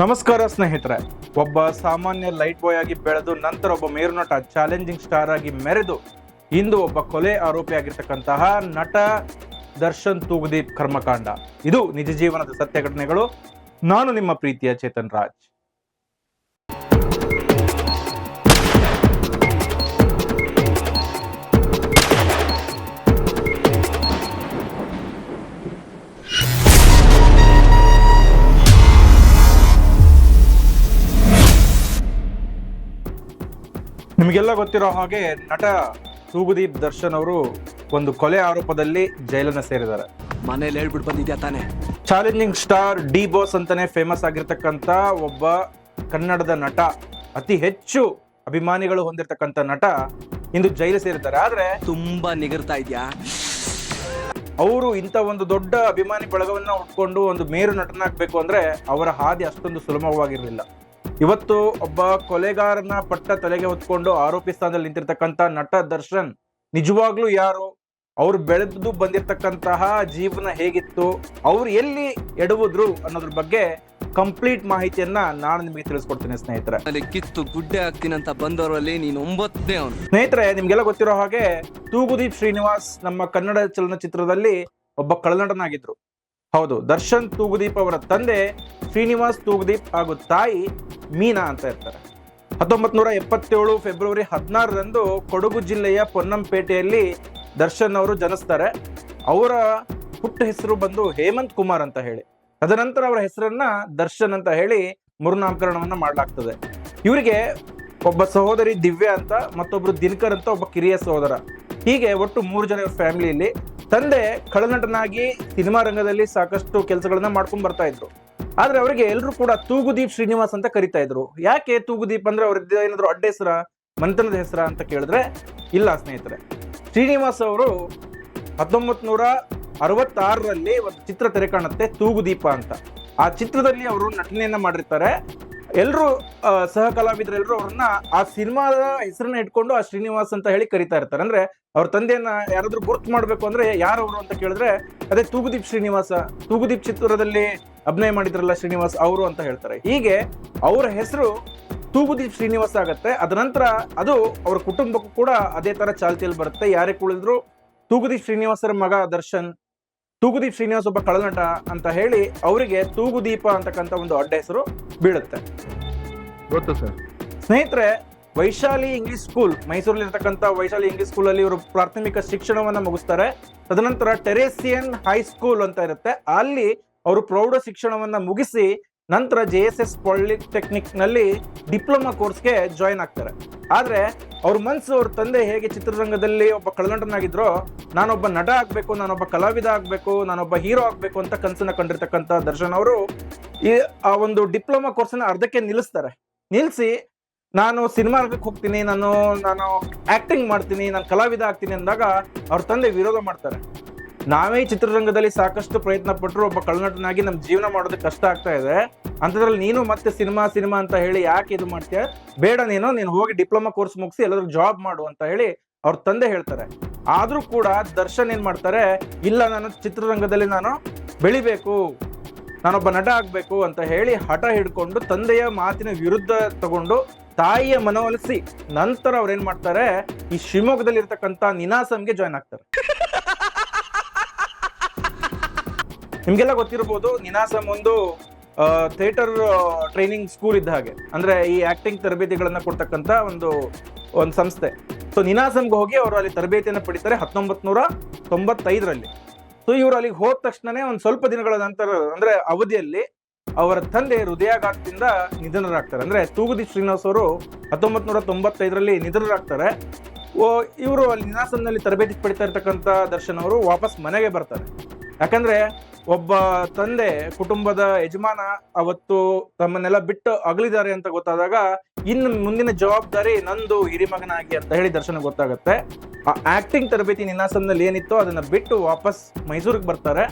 ನಮಸ್ಕಾರ ಸ್ನೇಹಿತರೆ. ಒಬ್ಬ ಸಾಮಾನ್ಯ ಲೈಟ್ ಬಾಯ್ ಆಗಿ ಬೆಳೆದು ನಂತರ ಒಬ್ಬ ಮೇರುನಟ ಚಾಲೆಂಜಿಂಗ್ ಸ್ಟಾರ್ ಆಗಿ ಮೆರೆದು ಇಂದು ಒಬ್ಬ ಕೊಲೆ ಆರೋಪಿಯಾಗಿರ್ತಕ್ಕಂತಹ ನಟ ದರ್ಶನ್ ತೂಗುದೀಪ್ ಕರ್ಮಕಾಂಡ. ಇದು ನಿಜ ಜೀವನದ ಸತ್ಯ ಘಟನೆಗಳು ನಾನು ನಿಮ್ಮ ಪ್ರೀತಿಯ ಚೇತನ್ ರಾಜ್. ನಿಮಗೆಲ್ಲ ಗೊತ್ತಿರೋ ಹಾಗೆ ನಟ ಸೂಗುದೀಪ್ ದರ್ಶನ್ ಅವರು ಒಂದು ಕೊಲೆ ಆರೋಪದಲ್ಲಿ ಜೈಲನ್ನು ಸೇರಿದ್ದಾರೆ. ಮನೇಲಿ ಹೇಳ್ಬಿಟ್ಟು ಬಂದಿದ್ಯಾ ತಾನೆ? ಚಾಲೆಂಜಿಂಗ್ ಸ್ಟಾರ್ ಡಿ ಬಾಸ್ ಅಂತಾನೆ ಫೇಮಸ್ ಆಗಿರ್ತಕ್ಕಂಥ ಒಬ್ಬ ಕನ್ನಡದ ನಟ ಅತಿ ಹೆಚ್ಚು ಅಭಿಮಾನಿಗಳು ಹೊಂದಿರತಕ್ಕಂಥ ನಟ ಇಂದು ಜೈಲು ಸೇರಿದ್ದಾರೆ. ಆದ್ರೆ ತುಂಬಾ ನಿಗರ್ತಾ ಇದ್ಯಾ? ಅವರು ಇಂಥ ಒಂದು ದೊಡ್ಡ ಅಭಿಮಾನಿ ಬಳಗವನ್ನ ಉಟ್ಕೊಂಡು ಒಂದು ಮೇರು ನಟನಾಗಬೇಕು ಅಂದ್ರೆ ಅವರ ಹಾದಿ ಅಷ್ಟೊಂದು ಸುಲಭವಾಗಿರಲಿಲ್ಲ. ಇವತ್ತು ಒಬ್ಬ ಕೊಲೆಗಾರನ ಪಟ್ಟ ತಲೆಗೆ ಹೊತ್ಕೊಂಡು ಆರೋಪಿ ಸ್ಥಾನದಲ್ಲಿ ನಿಂತಿರ್ತಕ್ಕಂಥ ನಟ ದರ್ಶನ್ ನಿಜವಾಗ್ಲೂ ಯಾರು? ಅವ್ರು ಬೆಳೆದು ಬಂದಿರತಕ್ಕಂತಹ ಜೀವನ ಹೇಗಿತ್ತು? ಅವ್ರು ಎಲ್ಲಿ ಎಡವುದ್ರು ಅನ್ನೋದ್ರ ಬಗ್ಗೆ ಕಂಪ್ಲೀಟ್ ಮಾಹಿತಿಯನ್ನ ನಾನು ನಿಮಗೆ ತಿಳಿಸ್ಕೊಡ್ತೀನಿ ಸ್ನೇಹಿತರೆ. ಅಲ್ಲಿ ಕಿತ್ತು ಗುಡ್ಡೆ ಅಂತ ಬಂದವರಲ್ಲಿ ನೀನು ಒಂಬತ್ತನೇ ಅವನು. ಸ್ನೇಹಿತರೆ ನಿಮ್ಗೆಲ್ಲ ಗೊತ್ತಿರೋ ಹಾಗೆ ತೂಗುದೀಪ್ ಶ್ರೀನಿವಾಸ್ ನಮ್ಮ ಕನ್ನಡ ಚಲನಚಿತ್ರದಲ್ಲಿ ಒಬ್ಬ ಕಳನಟನಾಗಿದ್ರು ಹೌದು, ದರ್ಶನ್ ತೂಗುದೀಪ್ ಅವರ ತಂದೆ ಶ್ರೀನಿವಾಸ್ ತೂಗುದೀಪ್ ಹಾಗೂ ತಾಯಿ ಮೀನಾ ಅಂತ ಇರ್ತಾರೆ. ಹತ್ತೊಂಬತ್ ನೂರ ಎಪ್ಪತ್ತೇಳು ಫೆಬ್ರವರಿ ಹದಿನಾರರಂದು ಕೊಡಗು ಜಿಲ್ಲೆಯ ಪೊನ್ನಂಪೇಟೆಯಲ್ಲಿ ದರ್ಶನ್ ಅವರು ಜನಿಸ್ತಾರೆ. ಅವರ ಹುಟ್ಟು ಹೆಸರು ಬಂದು ಹೇಮಂತ್ ಕುಮಾರ್ ಅಂತ ಹೇಳಿ. ತದನಂತರ ಅವರ ಹೆಸರನ್ನ ದರ್ಶನ್ ಅಂತ ಹೇಳಿ ಮರುನಾಮಕರಣವನ್ನು ಮಾಡಲಾಗ್ತದೆ. ಇವರಿಗೆ ಒಬ್ಬ ಸಹೋದರಿ ದಿವ್ಯಾ ಅಂತ, ಮತ್ತೊಬ್ರು ದಿನಕರ್ ಅಂತ ಒಬ್ಬ ಕಿರಿಯ ಸಹೋದರ. ಹೀಗೆ ಒಟ್ಟು ಮೂರು ಜನ ಫ್ಯಾಮಿಲಿಯಲ್ಲಿ ತಂದೆ ಖಳನಟನಾಗಿ ಸಿನಿಮಾ ರಂಗದಲ್ಲಿ ಸಾಕಷ್ಟು ಕೆಲಸಗಳನ್ನ ಮಾಡ್ಕೊಂಡು ಬರ್ತಾ ಇದ್ರು. ಆದ್ರೆ ಅವರಿಗೆ ಎಲ್ಲರೂ ಕೂಡ ತೂಗುದೀಪ್ ಶ್ರೀನಿವಾಸ್ ಅಂತ ಕರಿತಾ ಇದ್ರು. ಯಾಕೆ ತೂಗುದೀಪ್ ಅಂದ್ರೆ ಅವ್ರದ್ದು ಏನಾದ್ರು ಅಡ್ಡ ಹೆಸರ, ಮಂತನದ ಹೆಸರ ಅಂತ ಕೇಳಿದ್ರೆ ಇಲ್ಲ ಸ್ನೇಹಿತರೆ. ಶ್ರೀನಿವಾಸ್ ಅವರು ಹತ್ತೊಂಬತ್ ನೂರ ಅರವತ್ತಾರರಲ್ಲಿ ಒಂದು ಚಿತ್ರ ತೆರೆ ಕಾಣುತ್ತೆ ತೂಗುದೀಪ ಅಂತ. ಆ ಚಿತ್ರದಲ್ಲಿ ಅವರು ನಟನೆಯನ್ನ ಮಾಡಿರ್ತಾರೆ. ಎಲ್ಲರೂ ಸಹ ಕಲಾವಿದರೆಲ್ಲರೂ ಅವ್ರನ್ನ ಆ ಸಿನಿಮಾದ ಹೆಸರನ್ನ ಇಟ್ಕೊಂಡು ಆ ಶ್ರೀನಿವಾಸ್ ಅಂತ ಹೇಳಿ ಕರಿತಾ ಇರ್ತಾರೆ. ಅಂದ್ರೆ ಅವ್ರ ತಂದೆಯನ್ನ ಯಾರಾದ್ರೂ ಗುರ್ತು ಮಾಡ್ಬೇಕು ಅಂದ್ರೆ ಯಾರವರು ಅಂತ ಕೇಳಿದ್ರೆ ಅದೇ ತೂಗುದೀಪ್ ಶ್ರೀನಿವಾಸ, ತೂಗುದೀಪ್ ಚಿತ್ರದಲ್ಲಿ ಅಭಿನಯ ಮಾಡಿದ್ರಲ್ಲ ಶ್ರೀನಿವಾಸ್ ಅವರು ಅಂತ ಹೇಳ್ತಾರೆ. ಹೀಗೆ ಅವರ ಹೆಸರು ತೂಗುದೀಪ್ ಶ್ರೀನಿವಾಸ ಆಗತ್ತೆ. ಅದ ನಂತರ ಅದು ಅವ್ರ ಕುಟುಂಬಕ್ಕೂ ಕೂಡ ಅದೇ ತರ ಚಾಲ್ತಿಯಲ್ಲಿ ಬರುತ್ತೆ. ಯಾರೇ ಕುಳಿದ್ರು ತೂಗುದೀಪ್ ಶ್ರೀನಿವಾಸರ ಮಗ ದರ್ಶನ್, ತೂಗುದೀಪ್ ಶ್ರೀನಿವಾಸ್ ಒಬ್ಬ ಕಳನಟ ಅಂತ ಹೇಳಿ ಅವರಿಗೆ ತೂಗುದೀಪ ಅಂತಕ್ಕಂಥ ಒಂದು ಅಡ್ಡ ಹೆಸರು. ಬೀಳುತ್ತೆ. ಗೊತ್ತು ಸರ್. ಸ್ನೇಹಿತರೆ ವೈಶಾಲಿ ಇಂಗ್ಲಿಷ್ ಸ್ಕೂಲ್ ಮೈಸೂರಲ್ಲಿ ಇರತಕ್ಕಂಥ ವೈಶಾಲಿ ಇಂಗ್ಲಿಷ್ ಸ್ಕೂಲ್ ಅಲ್ಲಿ ಇವರು ಪ್ರಾಥಮಿಕ ಶಿಕ್ಷಣವನ್ನು ಮುಗಿಸ್ತಾರೆ. ತದನಂತರ ಟೆರೇಸಿಯನ್ ಹೈಸ್ಕೂಲ್ ಅಂತ ಇರುತ್ತೆ. ಅಲ್ಲಿ ಅವರು ಪ್ರೌಢ ಶಿಕ್ಷಣವನ್ನ ಮುಗಿಸಿ ನಂತರ ಜೆ ಎಸ್ ಎಸ್ ಪಾಲಿಟೆಕ್ನಿಕ್ನಲ್ಲಿ ಡಿಪ್ಲೊಮಾ ಕೋರ್ಸ್ಗೆ ಜಾಯಿನ್ ಆಗ್ತಾರೆ. ಆದರೆ ಅವ್ರ ಮನಸ್ಸು ಅವ್ರ ತಂದೆ ಹೇಗೆ ಚಿತ್ರರಂಗದಲ್ಲಿ ಒಬ್ಬ ಕಳನಟನಾಗಿದ್ರೋ ನಾನೊಬ್ಬ ನಟ ಆಗಬೇಕು, ನಾನೊಬ್ಬ ಕಲಾವಿದ ಆಗಬೇಕು, ನಾನೊಬ್ಬ ಹೀರೋ ಆಗಬೇಕು ಅಂತ ಕನಸನ್ನ ಕಂಡಿರ್ತಕ್ಕಂಥ ದರ್ಶನ್ ಅವರು ಈ, ಆ ಒಂದು ಡಿಪ್ಲೊಮಾ ಕೋರ್ಸನ್ನು ಅರ್ಧಕ್ಕೆ ನಿಲ್ಲಿಸ್ತಾರೆ. ನಿಲ್ಲಿಸಿ ನಾನು ಸಿನಿಮಾ ರಂಗಕ್ಕೆ ಹೋಗ್ತೀನಿ, ನಾನು ನಾನು ಆ್ಯಕ್ಟಿಂಗ್ ಮಾಡ್ತೀನಿ, ನಾನು ಕಲಾವಿದ ಆಗ್ತೀನಿ ಅಂದಾಗ ಅವ್ರ ತಂದೆ ವಿರೋಧ ಮಾಡ್ತಾರೆ. ನಾವೇ ಚಿತ್ರರಂಗದಲ್ಲಿ ಸಾಕಷ್ಟು ಪ್ರಯತ್ನ ಪಟ್ಟರು ಒಬ್ಬ ಕಳನಟನಾಗಿ ನಮ್ಮ ಜೀವನ ಮಾಡೋದಕ್ಕೆ ಕಷ್ಟ ಆಗ್ತಾ ಇದೆ. ಅಂಥದ್ರಲ್ಲಿ ನೀನು ಮತ್ತೆ ಸಿನಿಮಾ ಸಿನಿಮಾ ಅಂತ ಹೇಳಿ ಯಾಕೆ ಇದು ಮಾಡ್ತೀಯ? ಬೇಡ ನೀನು ನೀನು ಹೋಗಿ ಡಿಪ್ಲೊಮಾ ಕೋರ್ಸ್ ಮುಗಿಸಿ ಎಲ್ಲರೂ ಜಾಬ್ ಮಾಡು ಅಂತ ಹೇಳಿ ಅವ್ರ ತಂದೆ ಹೇಳ್ತಾರೆ. ಆದರೂ ಕೂಡ ದರ್ಶನ್ ಏನ್ ಮಾಡ್ತಾರೆ? ಇಲ್ಲ, ನಾನು ಚಿತ್ರರಂಗದಲ್ಲಿ ನಾನು ಬೆಳಿಬೇಕು, ನಾನೊಬ್ಬ ನಟ ಆಗ್ಬೇಕು ಅಂತ ಹೇಳಿ ಹಠ ಹಿಡ್ಕೊಂಡು ತಂದೆಯ ಮಾತಿನ ವಿರುದ್ಧ ತಗೊಂಡು ತಾಯಿಯ ಮನವೊಲಿಸಿ ನಂತರ ಅವ್ರು ಏನ್ ಮಾಡ್ತಾರೆ? ಈ ಶಿವಮೊಗ್ಗದಲ್ಲಿ ಇರ್ತಕ್ಕಂಥ ನಿನಾಸಂಗೆ ಜಾಯ್ನ್ ಆಗ್ತಾರೆ. ನಿಮ್ಗೆಲ್ಲ ಗೊತ್ತಿರ್ಬೋದು, ನಿನಾಸಂ ಒಂದು ಥಿಯೇಟರ್ ಟ್ರೈನಿಂಗ್ ಸ್ಕೂಲ್ ಇದ್ದ ಹಾಗೆ. ಅಂದ್ರೆ ಈ ಆಕ್ಟಿಂಗ್ ತರಬೇತಿಗಳನ್ನ ಕೊಡ್ತಕ್ಕಂತ ಒಂದು ಒಂದು ಸಂಸ್ಥೆ. ಸೊ ನಿನಾಸಂಗೆ ಹೋಗಿ ಅವರು ಅಲ್ಲಿ ತರಬೇತಿಯನ್ನು ಪಡಿತಾರೆ ಹತ್ತೊಂಬತ್ ನೂರ ತೊಂಬತ್ತೈದರಲ್ಲಿ. ಸೊ ಇವರು ಅಲ್ಲಿಗೆ ಹೋದ ತಕ್ಷಣನೇ ಒಂದು ಸ್ವಲ್ಪ ದಿನಗಳ ನಂತರ, ಅಂದ್ರೆ ಅವಧಿಯಲ್ಲಿ ಅವರ ತಂದೆ ಹೃದಯಾಘಾತದಿಂದ ನಿಧನರಾಗ್ತಾರೆ. ಅಂದ್ರೆ ತೂಗುದಿ ಶ್ರೀನಿವಾಸ್ ಅವರು ಹತ್ತೊಂಬತ್ ನೂರ ತೊಂಬತ್ತೈದರಲ್ಲಿ ನಿಧನರಾಗ್ತಾರೆ. ಇವರು ಅಲ್ಲಿ ನಿನಾಸಂನಲ್ಲಿ ತರಬೇತಿ ಪಡಿತಾ ಇರ್ತಕ್ಕಂಥ ದರ್ಶನ್ ಅವರು ವಾಪಸ್ ಮನೆಗೆ ಬರ್ತಾರೆ. ಯಾಕಂದ್ರೆ ಒಬ್ಬ ತಂದೆ ಕುಟುಂಬದ ಯಜಮಾನ ಅವತ್ತು ತಮ್ಮನ್ನೆಲ್ಲ ಬಿಟ್ಟು ಅಗಲಿದ್ದಾರೆ ಅಂತ ಗೊತ್ತಾದಾಗ, ಇನ್ನು ಮುಂದಿನ ಜವಾಬ್ದಾರಿ ನಂದು ಹಿರಿಮಗನಾಗಿ ಅಂತ ಹೇಳಿ ದರ್ಶನ ಗೊತ್ತಾಗುತ್ತೆ. ಆ ಆಕ್ಟಿಂಗ್ ತರಬೇತಿ ನಿನ್ನಾಸನದಲ್ಲಿ ಏನಿತ್ತೋ ಅದನ್ನ ಬಿಟ್ಟು ವಾಪಸ್ ಮೈಸೂರಿಗೆ ಬರ್ತಾರೆ.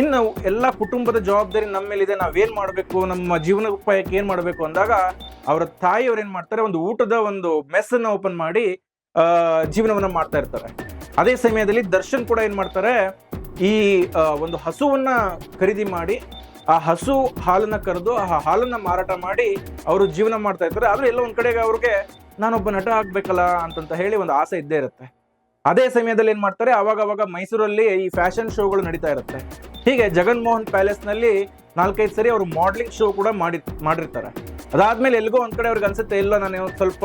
ಇನ್ನು ಎಲ್ಲ ಕುಟುಂಬದ ಜವಾಬ್ದಾರಿ ನಮ್ಮ ಮೇಲಿದೆ, ನಾವೇನ್ ಮಾಡಬೇಕು, ನಮ್ಮ ಜೀವನ ಉಪಾಯಕ್ಕೆ ಏನ್ ಮಾಡಬೇಕು ಅಂದಾಗ, ಅವರ ತಾಯಿಯವ್ರು ಏನ್ ಮಾಡ್ತಾರೆ, ಒಂದು ಊಟದ ಒಂದು ಮೆಸ್ ಅನ್ನ ಓಪನ್ ಮಾಡಿ ಜೀವನವನ್ನ ಮಾಡ್ತಾ ಇರ್ತಾರೆ. ಅದೇ ಸಮಯದಲ್ಲಿ ದರ್ಶನ್ ಕೂಡ ಏನ್ ಮಾಡ್ತಾರೆ ಈ ಒಂದು ಹಸುವನ್ನ ಖರೀದಿ ಮಾಡಿ, ಆ ಹಸು ಹಾಲನ್ನ ಕರೆದು, ಆ ಹಾಲನ್ನ ಮಾರಾಟ ಮಾಡಿ ಅವರು ಜೀವನ ಮಾಡ್ತಾ ಇರ್ತಾರೆ. ಆದ್ರೆ ಎಲ್ಲ ಒಂದ್ ಕಡೆಗೆ ಅವ್ರಿಗೆ, ನಾನೊಬ್ಬ ನಟ ಆಗ್ಬೇಕಲ್ಲ ಅಂತಂತ ಹೇಳಿ ಒಂದು ಆಸೆ ಇದ್ದೇ ಇರುತ್ತೆ. ಅದೇ ಸಮಯದಲ್ಲಿ ಏನ್ ಮಾಡ್ತಾರೆ? ಅವಾಗ ಅವಾಗ ಮೈಸೂರಲ್ಲಿ ಈ ಫ್ಯಾಷನ್ ಶೋಗಳು ನಡೀತಾ ಇರುತ್ತೆ. ಹೀಗೆ ಜಗನ್ಮೋಹನ್ ಪ್ಯಾಲೇಸ್ನಲ್ಲಿ ನಾಲ್ಕೈದು ಸರಿ ಅವರು ಮಾಡ್ಲಿಂಗ್ ಶೋ ಕೂಡ ಮಾಡಿ ಮಾಡಿರ್ತಾರೆ. ಅದಾದ್ಮೇಲೆ ಎಲ್ಗೋ ಒಂದ್ ಕಡೆ ಅವ್ರಿಗೆ ಅನ್ಸುತ್ತೆ, ಇಲ್ಲ, ನಾನು ಸ್ವಲ್ಪ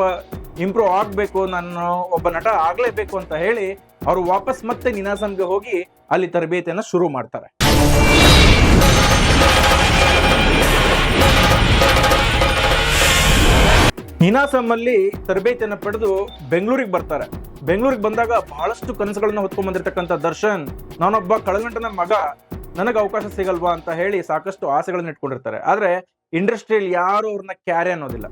ಇಂಪ್ರೂವ್ ಆಗಬೇಕು ನಾನು ಒಬ್ಬ ನಟ ಆಗಲೇಬೇಕು ಅಂತ ಹೇಳಿ ಅವರು ವಾಪಸ್ ಮತ್ತೆ ನಿನಾಸಂಗೆ ಹೋಗಿ ಅಲ್ಲಿ ತರಬೇತಿಯನ್ನು ಶುರು ಮಾಡ್ತಾರೆ. ನಿನಾಸಂಲ್ಲಿ ತರಬೇತಿಯನ್ನು ಪಡೆದು ಬೆಂಗಳೂರಿಗೆ ಬರ್ತಾರೆ. ಬೆಂಗಳೂರಿಗೆ ಬಂದಾಗ ಬಹಳಷ್ಟು ಕನಸುಗಳನ್ನು ಹೊತ್ಕೊಂಡ್ ಬಂದಿರತಕ್ಕಂಥ ದರ್ಶನ್, ನಾನೊಬ್ಬ ಕಳಗಂಟನ ಮಗ, ನನಗೆ ಅವಕಾಶ ಸಿಗಲ್ವಾ ಅಂತ ಹೇಳಿ ಸಾಕಷ್ಟು ಆಸೆಗಳನ್ನ ಇಟ್ಕೊಂಡಿರ್ತಾರೆ. ಆದರೆ, ಇಂಡಸ್ಟ್ರಿಯಲ್ಲಿ ಯಾರು ಅವ್ರನ್ನ ಕ್ಯಾರಿ ಅನ್ನೋದಿಲ್ಲ.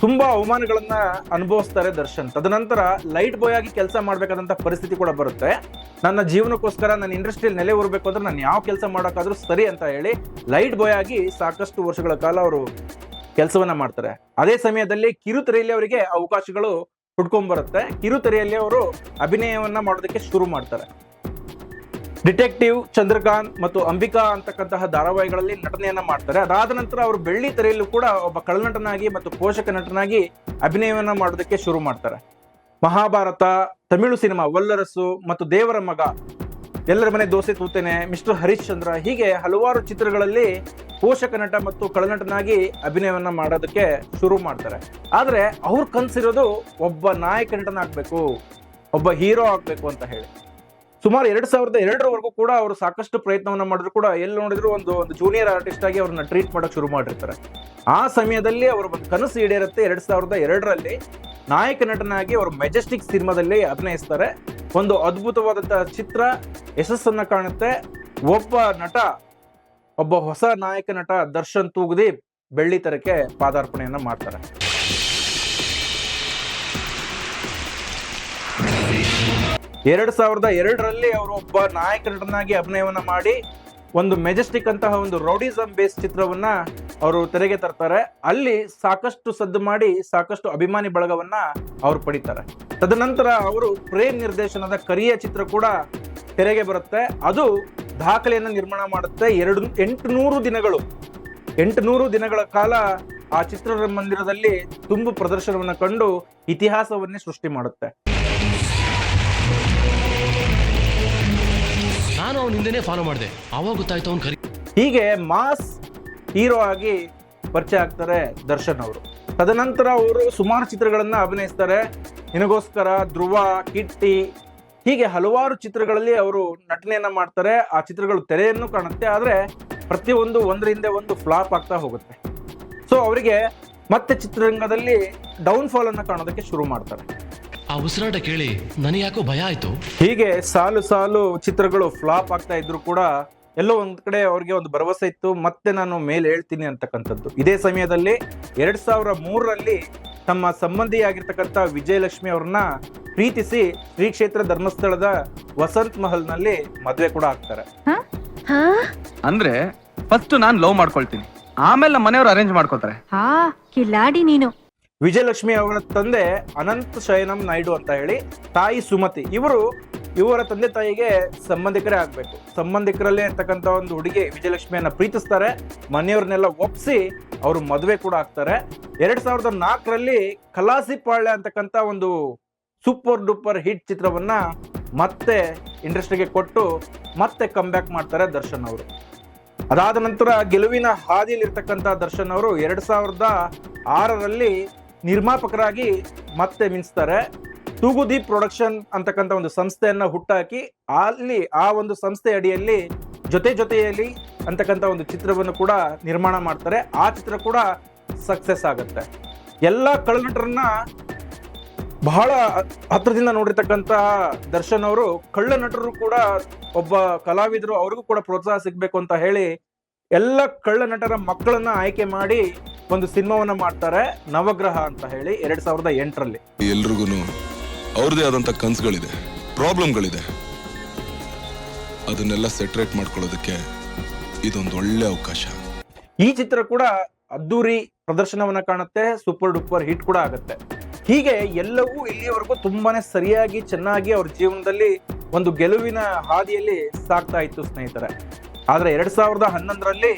ತುಂಬಾ ಅವಮಾನಗಳನ್ನ ಅನುಭವಿಸ್ತಾರೆ ದರ್ಶನ್. ತದನಂತರ ಲೈಟ್ ಬಾಯ್ ಆಗಿ ಕೆಲಸ ಮಾಡಬೇಕಾದಂತ ಪರಿಸ್ಥಿತಿ ಕೂಡ ಬರುತ್ತೆ. ನನ್ನ ಜೀವನಕ್ಕೋಸ್ಕರ ನನ್ನ ಇಂಡಸ್ಟ್ರಿಯಲ್ಲಿ ನೆಲೆ ಹೊರಬೇಕು ಅಂದ್ರೆ ನಾನು ಯಾವ ಕೆಲಸ ಮಾಡೋಕ್ಕಾದ್ರೂ ಸರಿ ಅಂತ ಹೇಳಿ ಲೈಟ್ ಬಾಯ್ ಆಗಿ ಸಾಕಷ್ಟು ವರ್ಷಗಳ ಕಾಲ ಅವರು ಕೆಲಸವನ್ನ ಮಾಡ್ತಾರೆ. ಅದೇ ಸಮಯದಲ್ಲಿ ಕಿರುತೆರೆಯಲ್ಲಿ ಅವರಿಗೆ ಅವಕಾಶಗಳು ಹುಡ್ಕೊಂಡ್ ಬರುತ್ತೆ. ಕಿರುತೆರೆಯಲ್ಲಿ ಅವರು ಅಭಿನಯವನ್ನ ಮಾಡೋದಕ್ಕೆ ಶುರು ಮಾಡ್ತಾರೆ. ಡಿಟೆಕ್ಟಿವ್ ಚಂದ್ರಕಾಂತ್ ಮತ್ತು ಅಂಬಿಕಾ ಅಂತಕ್ಕಂತಹ ಧಾರಾವಾಹಿಗಳಲ್ಲಿ ನಟನೆಯನ್ನ ಮಾಡ್ತಾರೆ. ಅದಾದ ನಂತರ ಅವರು ಬೆಳ್ಳಿ ತೆರೆಯಲ್ಲೂ ಕೂಡ ಒಬ್ಬ ಕಳನಟನಾಗಿ ಮತ್ತು ಪೋಷಕ ನಟನಾಗಿ ಅಭಿನಯವನ್ನ ಮಾಡೋದಕ್ಕೆ ಶುರು ಮಾಡ್ತಾರೆ. ಮಹಾಭಾರತ, ತಮಿಳು ಸಿನಿಮಾ ವಲ್ಲರಸು ಮತ್ತು ದೇವರ ಮಗ, ಎಲ್ಲರ ಮನೆ ದೋಸೆ ತೂತೇನೆ, ಮಿಸ್ಟರ್ ಹರಿಶ್ಚಂದ್ರ ಹೀಗೆ ಹಲವಾರು ಚಿತ್ರಗಳಲ್ಲಿ ಪೋಷಕ ನಟ ಮತ್ತು ಕಳನಟನಾಗಿ ಅಭಿನಯವನ್ನ ಮಾಡೋದಕ್ಕೆ ಶುರು ಮಾಡ್ತಾರೆ. ಆದರೆ ಅವ್ರ ಕನಸಿರೋದು ಒಬ್ಬ ನಾಯಕ ನಟನಾಗ್ಬೇಕು, ಒಬ್ಬ ಹೀರೋ ಆಗಬೇಕು ಅಂತ ಹೇಳಿ. ಸುಮಾರು ಎರಡ್ ಸಾವಿರದ ಎರಡರವರೆಗೂ ಕೂಡ ಅವರು ಸಾಕಷ್ಟು ಪ್ರಯತ್ನವನ್ನ ಮಾಡಿದ್ರು ಕೂಡ, ಎಲ್ಲಿ ನೋಡಿದ್ರು ಒಂದು ಒಂದು ಜೂನಿಯರ್ ಆರ್ಟಿಸ್ಟ್ ಆಗಿ ಅವ್ರನ್ನ ಟ್ರೀಟ್ ಮಾಡಕ್ ಶುರು ಮಾಡಿರ್ತಾರೆ. ಆ ಸಮಯದಲ್ಲಿ ಅವರ ಒಂದು ಕನಸು ಈಡೇರುತ್ತೆ ಎರಡ್ ಸಾವಿರದ ಎರಡರಲ್ಲಿ. ನಾಯಕ ನಟನಾಗಿ ಅವರು ಮೆಜೆಸ್ಟಿಕ್ ಸಿನಿಮಾದಲ್ಲಿ ಅಭಿನಯಿಸ್ತಾರೆ. ಒಂದು ಅದ್ಭುತವಾದಂತಹ ಚಿತ್ರ, ಯಶಸ್ಸನ್ನ ಕಾಣುತ್ತೆ. ಒಬ್ಬ ನಟ, ಒಬ್ಬ ಹೊಸ ನಾಯಕ ನಟ ದರ್ಶನ್ ತೂಗದಿ ಬೆಳ್ಳಿ ತರಕ್ಕೆ ಪಾದಾರ್ಪಣೆಯನ್ನ ಮಾಡ್ತಾರೆ. ಎರಡ್ ಸಾವಿರದ ಎರಡರಲ್ಲಿ ಅವರು ಒಬ್ಬ ನಾಯಕ ನಟನಾಗಿ ಅಭಿನಯವನ್ನ ಮಾಡಿ ಒಂದು ಮೆಜೆಸ್ಟಿಕ್ ಅಂತಹ ಒಂದು ರೌಡಿಸಮ್ ಬೇಸ್ ಚಿತ್ರವನ್ನ ಅವರು ತೆರೆಗೆ ತರ್ತಾರೆ. ಅಲ್ಲಿ ಸಾಕಷ್ಟು ಸದ್ದು ಮಾಡಿ, ಸಾಕಷ್ಟು ಅಭಿಮಾನಿ ಬಳಗವನ್ನ ಅವರು ಪಡಿತಾರೆ. ತದನಂತರ ಅವರು ಪ್ರೇಮ್ ನಿರ್ದೇಶನದ ಕರಿಯ ಚಿತ್ರ ಕೂಡ ತೆರೆಗೆ ಬರುತ್ತೆ. ಅದು ದಾಖಲೆಯನ್ನು ನಿರ್ಮಾಣ ಮಾಡುತ್ತೆ. ಎರಡು, ಎಂಟುನೂರು ದಿನಗಳು, ಎಂಟುನೂರು ದಿನಗಳ ಕಾಲ ಆ ಚಿತ್ರಮಂದಿರದಲ್ಲಿ ತುಂಬು ಪ್ರದರ್ಶನವನ್ನು ಕಂಡು ಇತಿಹಾಸವನ್ನೇ ಸೃಷ್ಟಿ ಮಾಡುತ್ತೆ. ನಾನು ಅವನ ಹಿಂದೆನೇ ಫಾಲೋ ಮಾಡಿದೆ. ಅವಾಗ ಗೊತ್ತಾಯ್ತು ಅವ್ನು ಕರಿ ಹೀಗೆ ಮಾಸ್ ಹೀರೋ ಆಗಿ ಪರಿಚಯ ಆಗ್ತಾರೆ ದರ್ಶನ್ ಅವರು. ತದನಂತರ ಅವರು ಸುಮಾರು ಚಿತ್ರಗಳನ್ನ ಅಭಿನಯಿಸ್ತಾರೆ. ನಿನಗೋಸ್ಕರ ಧ್ರುವ ಕಿಟ್ಟಿ ಹೀಗೆ ಹಲವಾರು ಚಿತ್ರಗಳಲ್ಲಿ ಅವರು ನಟನೆಯನ್ನ ಮಾಡ್ತಾರೆ. ಆ ಚಿತ್ರಗಳು ತೆರೆಯನ್ನು ಕಾಣುತ್ತೆ, ಆದರೆ ಪ್ರತಿಯೊಂದು ಒಂದರ ಹಿಂದೆ ಒಂದು ಫ್ಲಾಪ್ ಆಗ್ತಾ ಹೋಗುತ್ತೆ. ಸೊ ಅವರಿಗೆ ಮತ್ತೆ ಚಿತ್ರರಂಗದಲ್ಲಿ ಡೌನ್ ಫಾಲ್ ಅನ್ನ ಕಾಣೋದಕ್ಕೆ ಶುರು ಮಾಡ್ತಾರೆ. ಆ ಉಸಿರಾಟ ಕೇಳಿ ನನಗೆ ಯಾಕೋ ಭಯ ಆಯ್ತು. ಹೀಗೆ ಸಾಲು ಸಾಲು ಚಿತ್ರಗಳು ಫ್ಲಾಪ್ ಆಗ್ತಾ ಇದ್ರು ಕೂಡ ಎಲ್ಲೋ ಒಂದ್ ಕಡೆ ಅವ್ರಿಗೆ ಒಂದು ಭರವಸೆ ಇತ್ತು. ಮತ್ತೆ ನಾನು ಮೇಲೆ ಹೇಳ್ತೀನಿ ಅಂತಕ್ಕಂಥದ್ದು. ಇದೇ ಸಮಯದಲ್ಲಿ ಎರಡ್ ಸಾವಿರ ಮೂರರಲ್ಲಿ ತಮ್ಮ ಸಂಬಂಧಿಯಾಗಿರ್ತಕ್ಕಂಥ ವಿಜಯಲಕ್ಷ್ಮಿ ಅವ್ರನ್ನ ಪ್ರೀತಿಸಿ ಶ್ರೀ ಕ್ಷೇತ್ರ ಧರ್ಮಸ್ಥಳದ ವಸಂತ್ ಮಹಲ್ನಲ್ಲಿ ಮದುವೆ ಕೂಡ ಆಗ್ತಾರೆ. ಹಾ? ಅಂದ್ರೆ ಫಸ್ಟ್ ನಾನ್ ಲವ್ ಮಾಡ್ಕೊಳ್ತೀನಿ. ಆಮೇಲೆ ಮನೆಯವರು ಮನೆಯವ್ರು ಅರೇಂಜ್ ಮಾಡ್ಕೊತಾರೆ ಹಾ ಕಿಲಾಡಿ ನೀನು. ವಿಜಯಲಕ್ಷ್ಮಿ ಅವರ ತಂದೆ ಅನಂತ ಶಯನಂ ನಾಯ್ಡು ಅಂತ ಹೇಳಿ ತಾಯಿ ಸುಮತಿ. ಇವರು ಇವರ ತಂದೆ ತಾಯಿಗೆ ಸಂಬಂಧಿಕರೇ ಆಗ್ಬೇಕು. ಸಂಬಂಧಿಕರಲ್ಲೇ ಇರ್ತಕ್ಕಂಥ ಒಂದು ಹುಡುಗಿ ವಿಜಯಲಕ್ಷ್ಮಿಯನ್ನ ಪ್ರೀತಿಸ್ತಾರೆ. ಮನೆಯವ್ರನ್ನೆಲ್ಲ ಒಪ್ಪಿಸಿ ಅವರು ಮದುವೆ ಕೂಡ ಆಗ್ತಾರೆ. ಎರಡ್ ಸಾವಿರದ ನಾಲ್ಕರಲ್ಲಿ ಕಲಾಸಿಪಾಳ್ಯ ಅಂತಕ್ಕಂಥ ಒಂದು ಸೂಪರ್ ಡೂಪರ್ ಹಿಟ್ ಚಿತ್ರವನ್ನ ಮತ್ತೆ ಇಂಡಸ್ಟ್ರಿಗೆ ಕೊಟ್ಟು ಮತ್ತೆ ಕಮ್ ಬ್ಯಾಕ್ ಮಾಡ್ತಾರೆ ದರ್ಶನ್ ಅವರು. ಅದಾದ ನಂತರ ಗೆಲುವಿನ ಹಾದಿಯಲ್ಲಿರ್ತಕ್ಕಂಥ ದರ್ಶನ್ ಅವರು ಎರಡ್ ಸಾವಿರದ ಆರರಲ್ಲಿ ನಿರ್ಮಾಪಕರಾಗಿ ಮತ್ತೆ ಮಿಂಚ್ತಾರೆ ತೂಗುದೀಪ್ ಪ್ರೊಡಕ್ಷನ್ ಅಂತಕ್ಕಂಥ ಒಂದು ಸಂಸ್ಥೆಯನ್ನು ಹುಟ್ಟಾಕಿ ಅಲ್ಲಿ ಆ ಒಂದು ಸಂಸ್ಥೆ ಅಡಿಯಲ್ಲಿ ಜೊತೆ ಜೊತೆಯಲ್ಲಿ ಅಂತಕ್ಕಂಥ ಒಂದು ಚಿತ್ರವನ್ನು ಕೂಡ ನಿರ್ಮಾಣ ಮಾಡ್ತಾರೆ. ಆ ಚಿತ್ರ ಕೂಡ ಸಕ್ಸಸ್ ಆಗುತ್ತೆ. ಎಲ್ಲ ಕಳ್ಳನಟರನ್ನ ಬಹಳ ಹತ್ರದಿಂದ ನೋಡಿರ್ತಕ್ಕಂತಹ ದರ್ಶನ್ ಅವರು ಕಳ್ಳ ನಟರು ಕೂಡ ಒಬ್ಬ ಕಲಾವಿದರು ಅವ್ರಿಗೂ ಕೂಡ ಪ್ರೋತ್ಸಾಹ ಸಿಗಬೇಕು ಅಂತ ಹೇಳಿ ಎಲ್ಲ ಕಳ್ಳ ನಟರ ಮಕ್ಕಳನ್ನ ಆಯ್ಕೆ ಮಾಡಿ ಒಂದು ಸಿನಿಮಾವನ್ನ ಮಾಡ್ತಾರೆ ನವಗ್ರಹ ಅಂತ ಹೇಳಿ ಎರಡ್ ಸಾವಿರದ ಎಂಟರಲ್ಲಿ. ಎಲ್ರಿಗೂ ಅವ್ರದೇ ಆದಂತ ಕನ್ಸುಗಳಿದೆ ಪ್ರಾಬ್ಲಮ್ಗಳಿದೆ. ಅದನ್ನೆಲ್ಲ ಸೆಟ್ರೇಟ್ ಮಾಡ್ಕೊಳ್ಳೋದಕ್ಕೆ ಇದೊಂದು ಒಳ್ಳೆ ಅವಕಾಶ. ಈ ಚಿತ್ರ ಕೂಡ ಅದ್ದೂರಿ ಪ್ರದರ್ಶನವನ್ನ ಕಾಣುತ್ತೆ ಸೂಪರ್ ಡೂಪರ್ ಹಿಟ್ ಕೂಡ ಆಗುತ್ತೆ. ಹೀಗೆ ಎಲ್ಲವೂ ಇಲ್ಲಿಯವರೆಗೂ ತುಂಬಾನೇ ಸರಿಯಾಗಿ ಚೆನ್ನಾಗಿ ಅವ್ರ ಜೀವನದಲ್ಲಿ ಒಂದು ಗೆಲುವಿನ ಹಾದಿಯಲ್ಲಿ ಸಾಗ್ತಾ ಇತ್ತು ಸ್ನೇಹಿತರೆ. ಆದ್ರೆ ಎರಡ್ ಸಾವಿರದ ಹನ್ನೊಂದರಲ್ಲಿ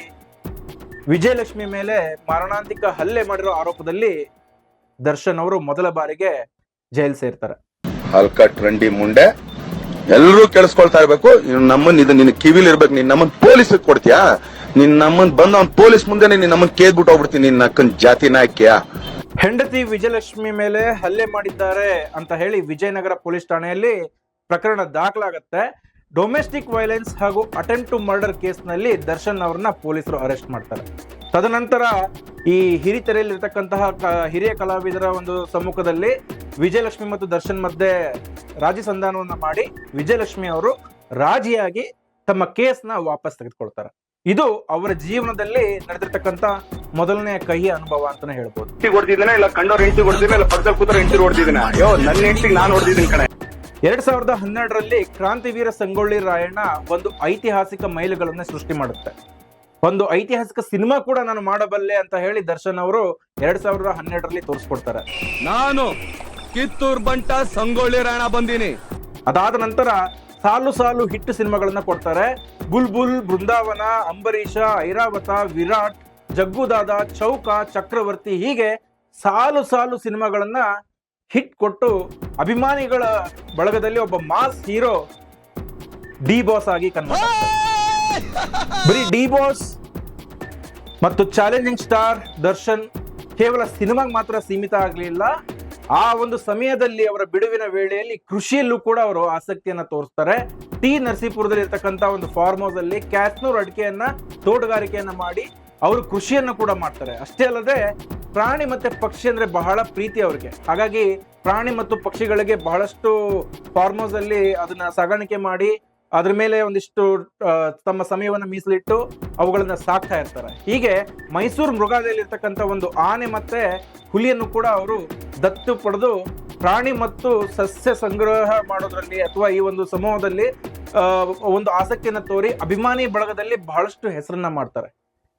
ವಿಜಯಲಕ್ಷ್ಮಿ ಮೇಲೆ ಮಾರಣಾಂತಿಕ ಹಲ್ಲೆ ಮಾಡಿರೋ ಆರೋಪದಲ್ಲಿ ದರ್ಶನ್ ಅವರು ಮೊದಲ ಬಾರಿಗೆ ಜೈಲ್ ಸೇರ್ತಾರೆ. ಹಲ್ಕ ಟ್ರಂಡಿ ಮುಂಡೆ ಎಲ್ಲರೂ ಕೇಳಿಸ್ಕೊಳ್ತಾ ಇರ್ಬೇಕು. ನಮ್ಮನ್ ಇದು ನಿನ್ ಕಿವಿಲ್ ಇರ್ಬೇಕು. ನೀನ್ ನಮ್ಮನ್ ಪೊಲೀಸ್ ಕೊಡ್ತೀಯಾ? ನಿನ್ ನಮ್ಮನ್ ಬಂದ ಅವ್ನ್ ಪೊಲೀಸ್ ಮುಂದೆ ನೀನ್ ನಮ್ಮನ್ ಕೇದ್ಬಿಟ್ಟು ಹೋಗ್ಬಿಡ್ತೀನಿ. ನಿನ್ನ ಅಕ್ಕನ್ ಜಾತಿ ನಾಯಕಿಯಾ? ಹೆಂಡತಿ ವಿಜಯಲಕ್ಷ್ಮಿ ಮೇಲೆ ಹಲ್ಲೆ ಮಾಡಿದ್ದಾರೆ ಅಂತ ಹೇಳಿ ವಿಜಯನಗರ ಪೊಲೀಸ್ ಠಾಣೆಯಲ್ಲಿ ಪ್ರಕರಣ ದಾಖಲಾಗತ್ತೆ. ಡೊಮೆಸ್ಟಿಕ್ ವೈಲೆನ್ಸ್ ಹಾಗೂ ಅಟೆಂಪ್ಟ್ ಟು ಮರ್ಡರ್ ಕೇಸ್ನಲ್ಲಿ ದರ್ಶನ್ ಅವರನ್ನ ಪೊಲೀಸರು ಅರೆಸ್ಟ್ ಮಾಡ್ತಾರೆ. ತದನಂತರ ಈ ಹಿರಿತೆರೆಯಲ್ಲಿರ್ತಕ್ಕಂತಹ ಹಿರಿಯ ಕಲಾವಿದರ ಒಂದು ಸಮ್ಮುಖದಲ್ಲಿ ವಿಜಯಲಕ್ಷ್ಮಿ ಮತ್ತು ದರ್ಶನ್ ಮಧ್ಯೆ ರಾಜಿ ಸಂಧಾನವನ್ನು ಮಾಡಿ ವಿಜಯಲಕ್ಷ್ಮಿ ಅವರು ರಾಜಿಯಾಗಿ ತಮ್ಮ ಕೇಸ್ನ ವಾಪಸ್ ತೆಗೆದುಕೊಳ್ತಾರೆ. ಇದು ಅವರ ಜೀವನದಲ್ಲಿ ನಡೆದಿರ್ತಕ್ಕಂತ ಮೊದಲನೇ ಕಹಿ ಅನುಭವ ಅಂತಾನೆ ಹೇಳ್ಬೋದು. ಇಲ್ಲ ಕಂಡೋರ್ ಹೆಂಡತಿ ಹೊಡೆದಿದ್ದಾನೆ, ಇಲ್ಲ ಪಕ್ಕದಲ್ಲಿ ಕೂತರ ಹೆಂಡತಿ ಹೊಡೆದಿದ್ದಾನೆ? ಅಯ್ಯೋ, ನನ್ನ ಹೆಂಡತಿಗೆ ನಾನು ಹೊಡೆದಿದ್ದೀನಿ ಕಣೆ. ಎರಡ್ ಸಾವಿರದ ಹನ್ನೆರಡರಲ್ಲಿ ಕ್ರಾಂತಿವೀರ ಸಂಗೊಳ್ಳಿ ರಾಯಣ್ಣ ಒಂದು ಐತಿಹಾಸಿಕ ಮೈಲುಗಳನ್ನ ಸೃಷ್ಟಿ ಮಾಡುತ್ತೆ. ಒಂದು ಐತಿಹಾಸಿಕ ಸಿನಿಮಾ ಕೂಡ ನಾನು ಮಾಡಬಲ್ಲೆ ಅಂತ ಹೇಳಿ ದರ್ಶನ್ ಅವರು ಎರಡ್ ಸಾವಿರದ ಹನ್ನೆರಡರಲ್ಲಿ ತೋರಿಸ್ಕೊಡ್ತಾರೆ. ನಾನು ಕಿತ್ತೂರ್ ಬಂಟ ಸಂಗೊಳ್ಳಿ ರಾಯಣ್ಣ ಬಂದೀನಿ. ಅದಾದ ನಂತರ ಸಾಲು ಸಾಲು ಹಿಟ್ಟು ಸಿನಿಮಾಗಳನ್ನ ಕೊಡ್ತಾರೆ. ಬುಲ್ಬುಲ್ ಬೃಂದಾವನ ಅಂಬರೀಷ ಐರಾವತ ವಿರಾಟ್ ಜಗ್ಗುದಾದ ಚೌಕ ಚಕ್ರವರ್ತಿ ಹೀಗೆ ಸಾಲು ಸಾಲು ಸಿನಿಮಾಗಳನ್ನ ಹಿಟ್ ಕೊಟ್ಟು ಅಭಿಮಾನಿಗಳ ಬಳಗದಲ್ಲಿ ಒಬ್ಬ ಮಾಸ್ ಹೀರೋ ಡಿ ಬಾಸ್ ಆಗಿ ಕನ್ವರ್ಟ್ ಬರೀ ಡಿ ಬಾಸ್ ಮತ್ತು ಚಾಲೆಂಜಿಂಗ್ ಸ್ಟಾರ್ ದರ್ಶನ್ ಕೇವಲ ಸಿನಿಮಾಗೆ ಮಾತ್ರ ಸೀಮಿತ ಆಗಲಿಲ್ಲ. ಆ ಒಂದು ಸಮಯದಲ್ಲಿ ಅವರ ಬಿಡುವಿನ ವೇಳೆಯಲ್ಲಿ ಕೃಷಿಯಲ್ಲೂ ಕೂಡ ಅವರು ಆಸಕ್ತಿಯನ್ನ ತೋರಿಸ್ತಾರೆ. ಟಿ ನರಸೀಪುರದಲ್ಲಿ ಇರ್ತಕ್ಕಂಥ ಒಂದು ಫಾರ್ಮ್ ಹೌಸ್ ಅಲ್ಲಿ ಕ್ಯಾಸ್ನೂರ್ ಅಡಿಕೆಯನ್ನ, ತೋಟಗಾರಿಕೆಯನ್ನ ಮಾಡಿ ಅವರು ಕೃಷಿಯನ್ನು ಕೂಡ ಮಾಡ್ತಾರೆ. ಅಷ್ಟೇ ಅಲ್ಲದೆ ಪ್ರಾಣಿ ಮತ್ತೆ ಪಕ್ಷಿ ಅಂದ್ರೆ ಬಹಳ ಪ್ರೀತಿ ಅವ್ರಿಗೆ. ಹಾಗಾಗಿ ಪ್ರಾಣಿ ಮತ್ತು ಪಕ್ಷಿಗಳಿಗೆ ಬಹಳಷ್ಟು ಫಾರ್ಮ್ ಹೌಸ್ ಅಲ್ಲಿ ಅದನ್ನ ಸಾಗಾಣಿಕೆ ಮಾಡಿ ಅದ್ರ ಮೇಲೆ ಒಂದಿಷ್ಟು ತಮ್ಮ ಸಮಯವನ್ನು ಮೀಸಲಿಟ್ಟು ಅವುಗಳನ್ನ ಸಾಕ್ತಾ ಇರ್ತಾರೆ. ಹೀಗೆ ಮೈಸೂರು ಮೃಗಾಲಯದಲ್ಲಿ ಇರ್ತಕ್ಕಂಥ ಒಂದು ಆನೆ ಮತ್ತೆ ಹುಲಿಯನ್ನು ಕೂಡ ಅವರು ದತ್ತು ಪಡೆದು ಪ್ರಾಣಿ ಮತ್ತು ಸಸ್ಯ ಸಂಗ್ರಹ ಮಾಡೋದ್ರಲ್ಲಿ ಅಥವಾ ಈ ಒಂದು ಸಮೂಹದಲ್ಲಿ ಒಂದು ಆಸಕ್ತಿಯನ್ನು ತೋರಿ ಅಭಿಮಾನಿ ಬಳಗದಲ್ಲಿ ಬಹಳಷ್ಟು ಹೆಸರನ್ನ ಮಾಡ್ತಾರೆ.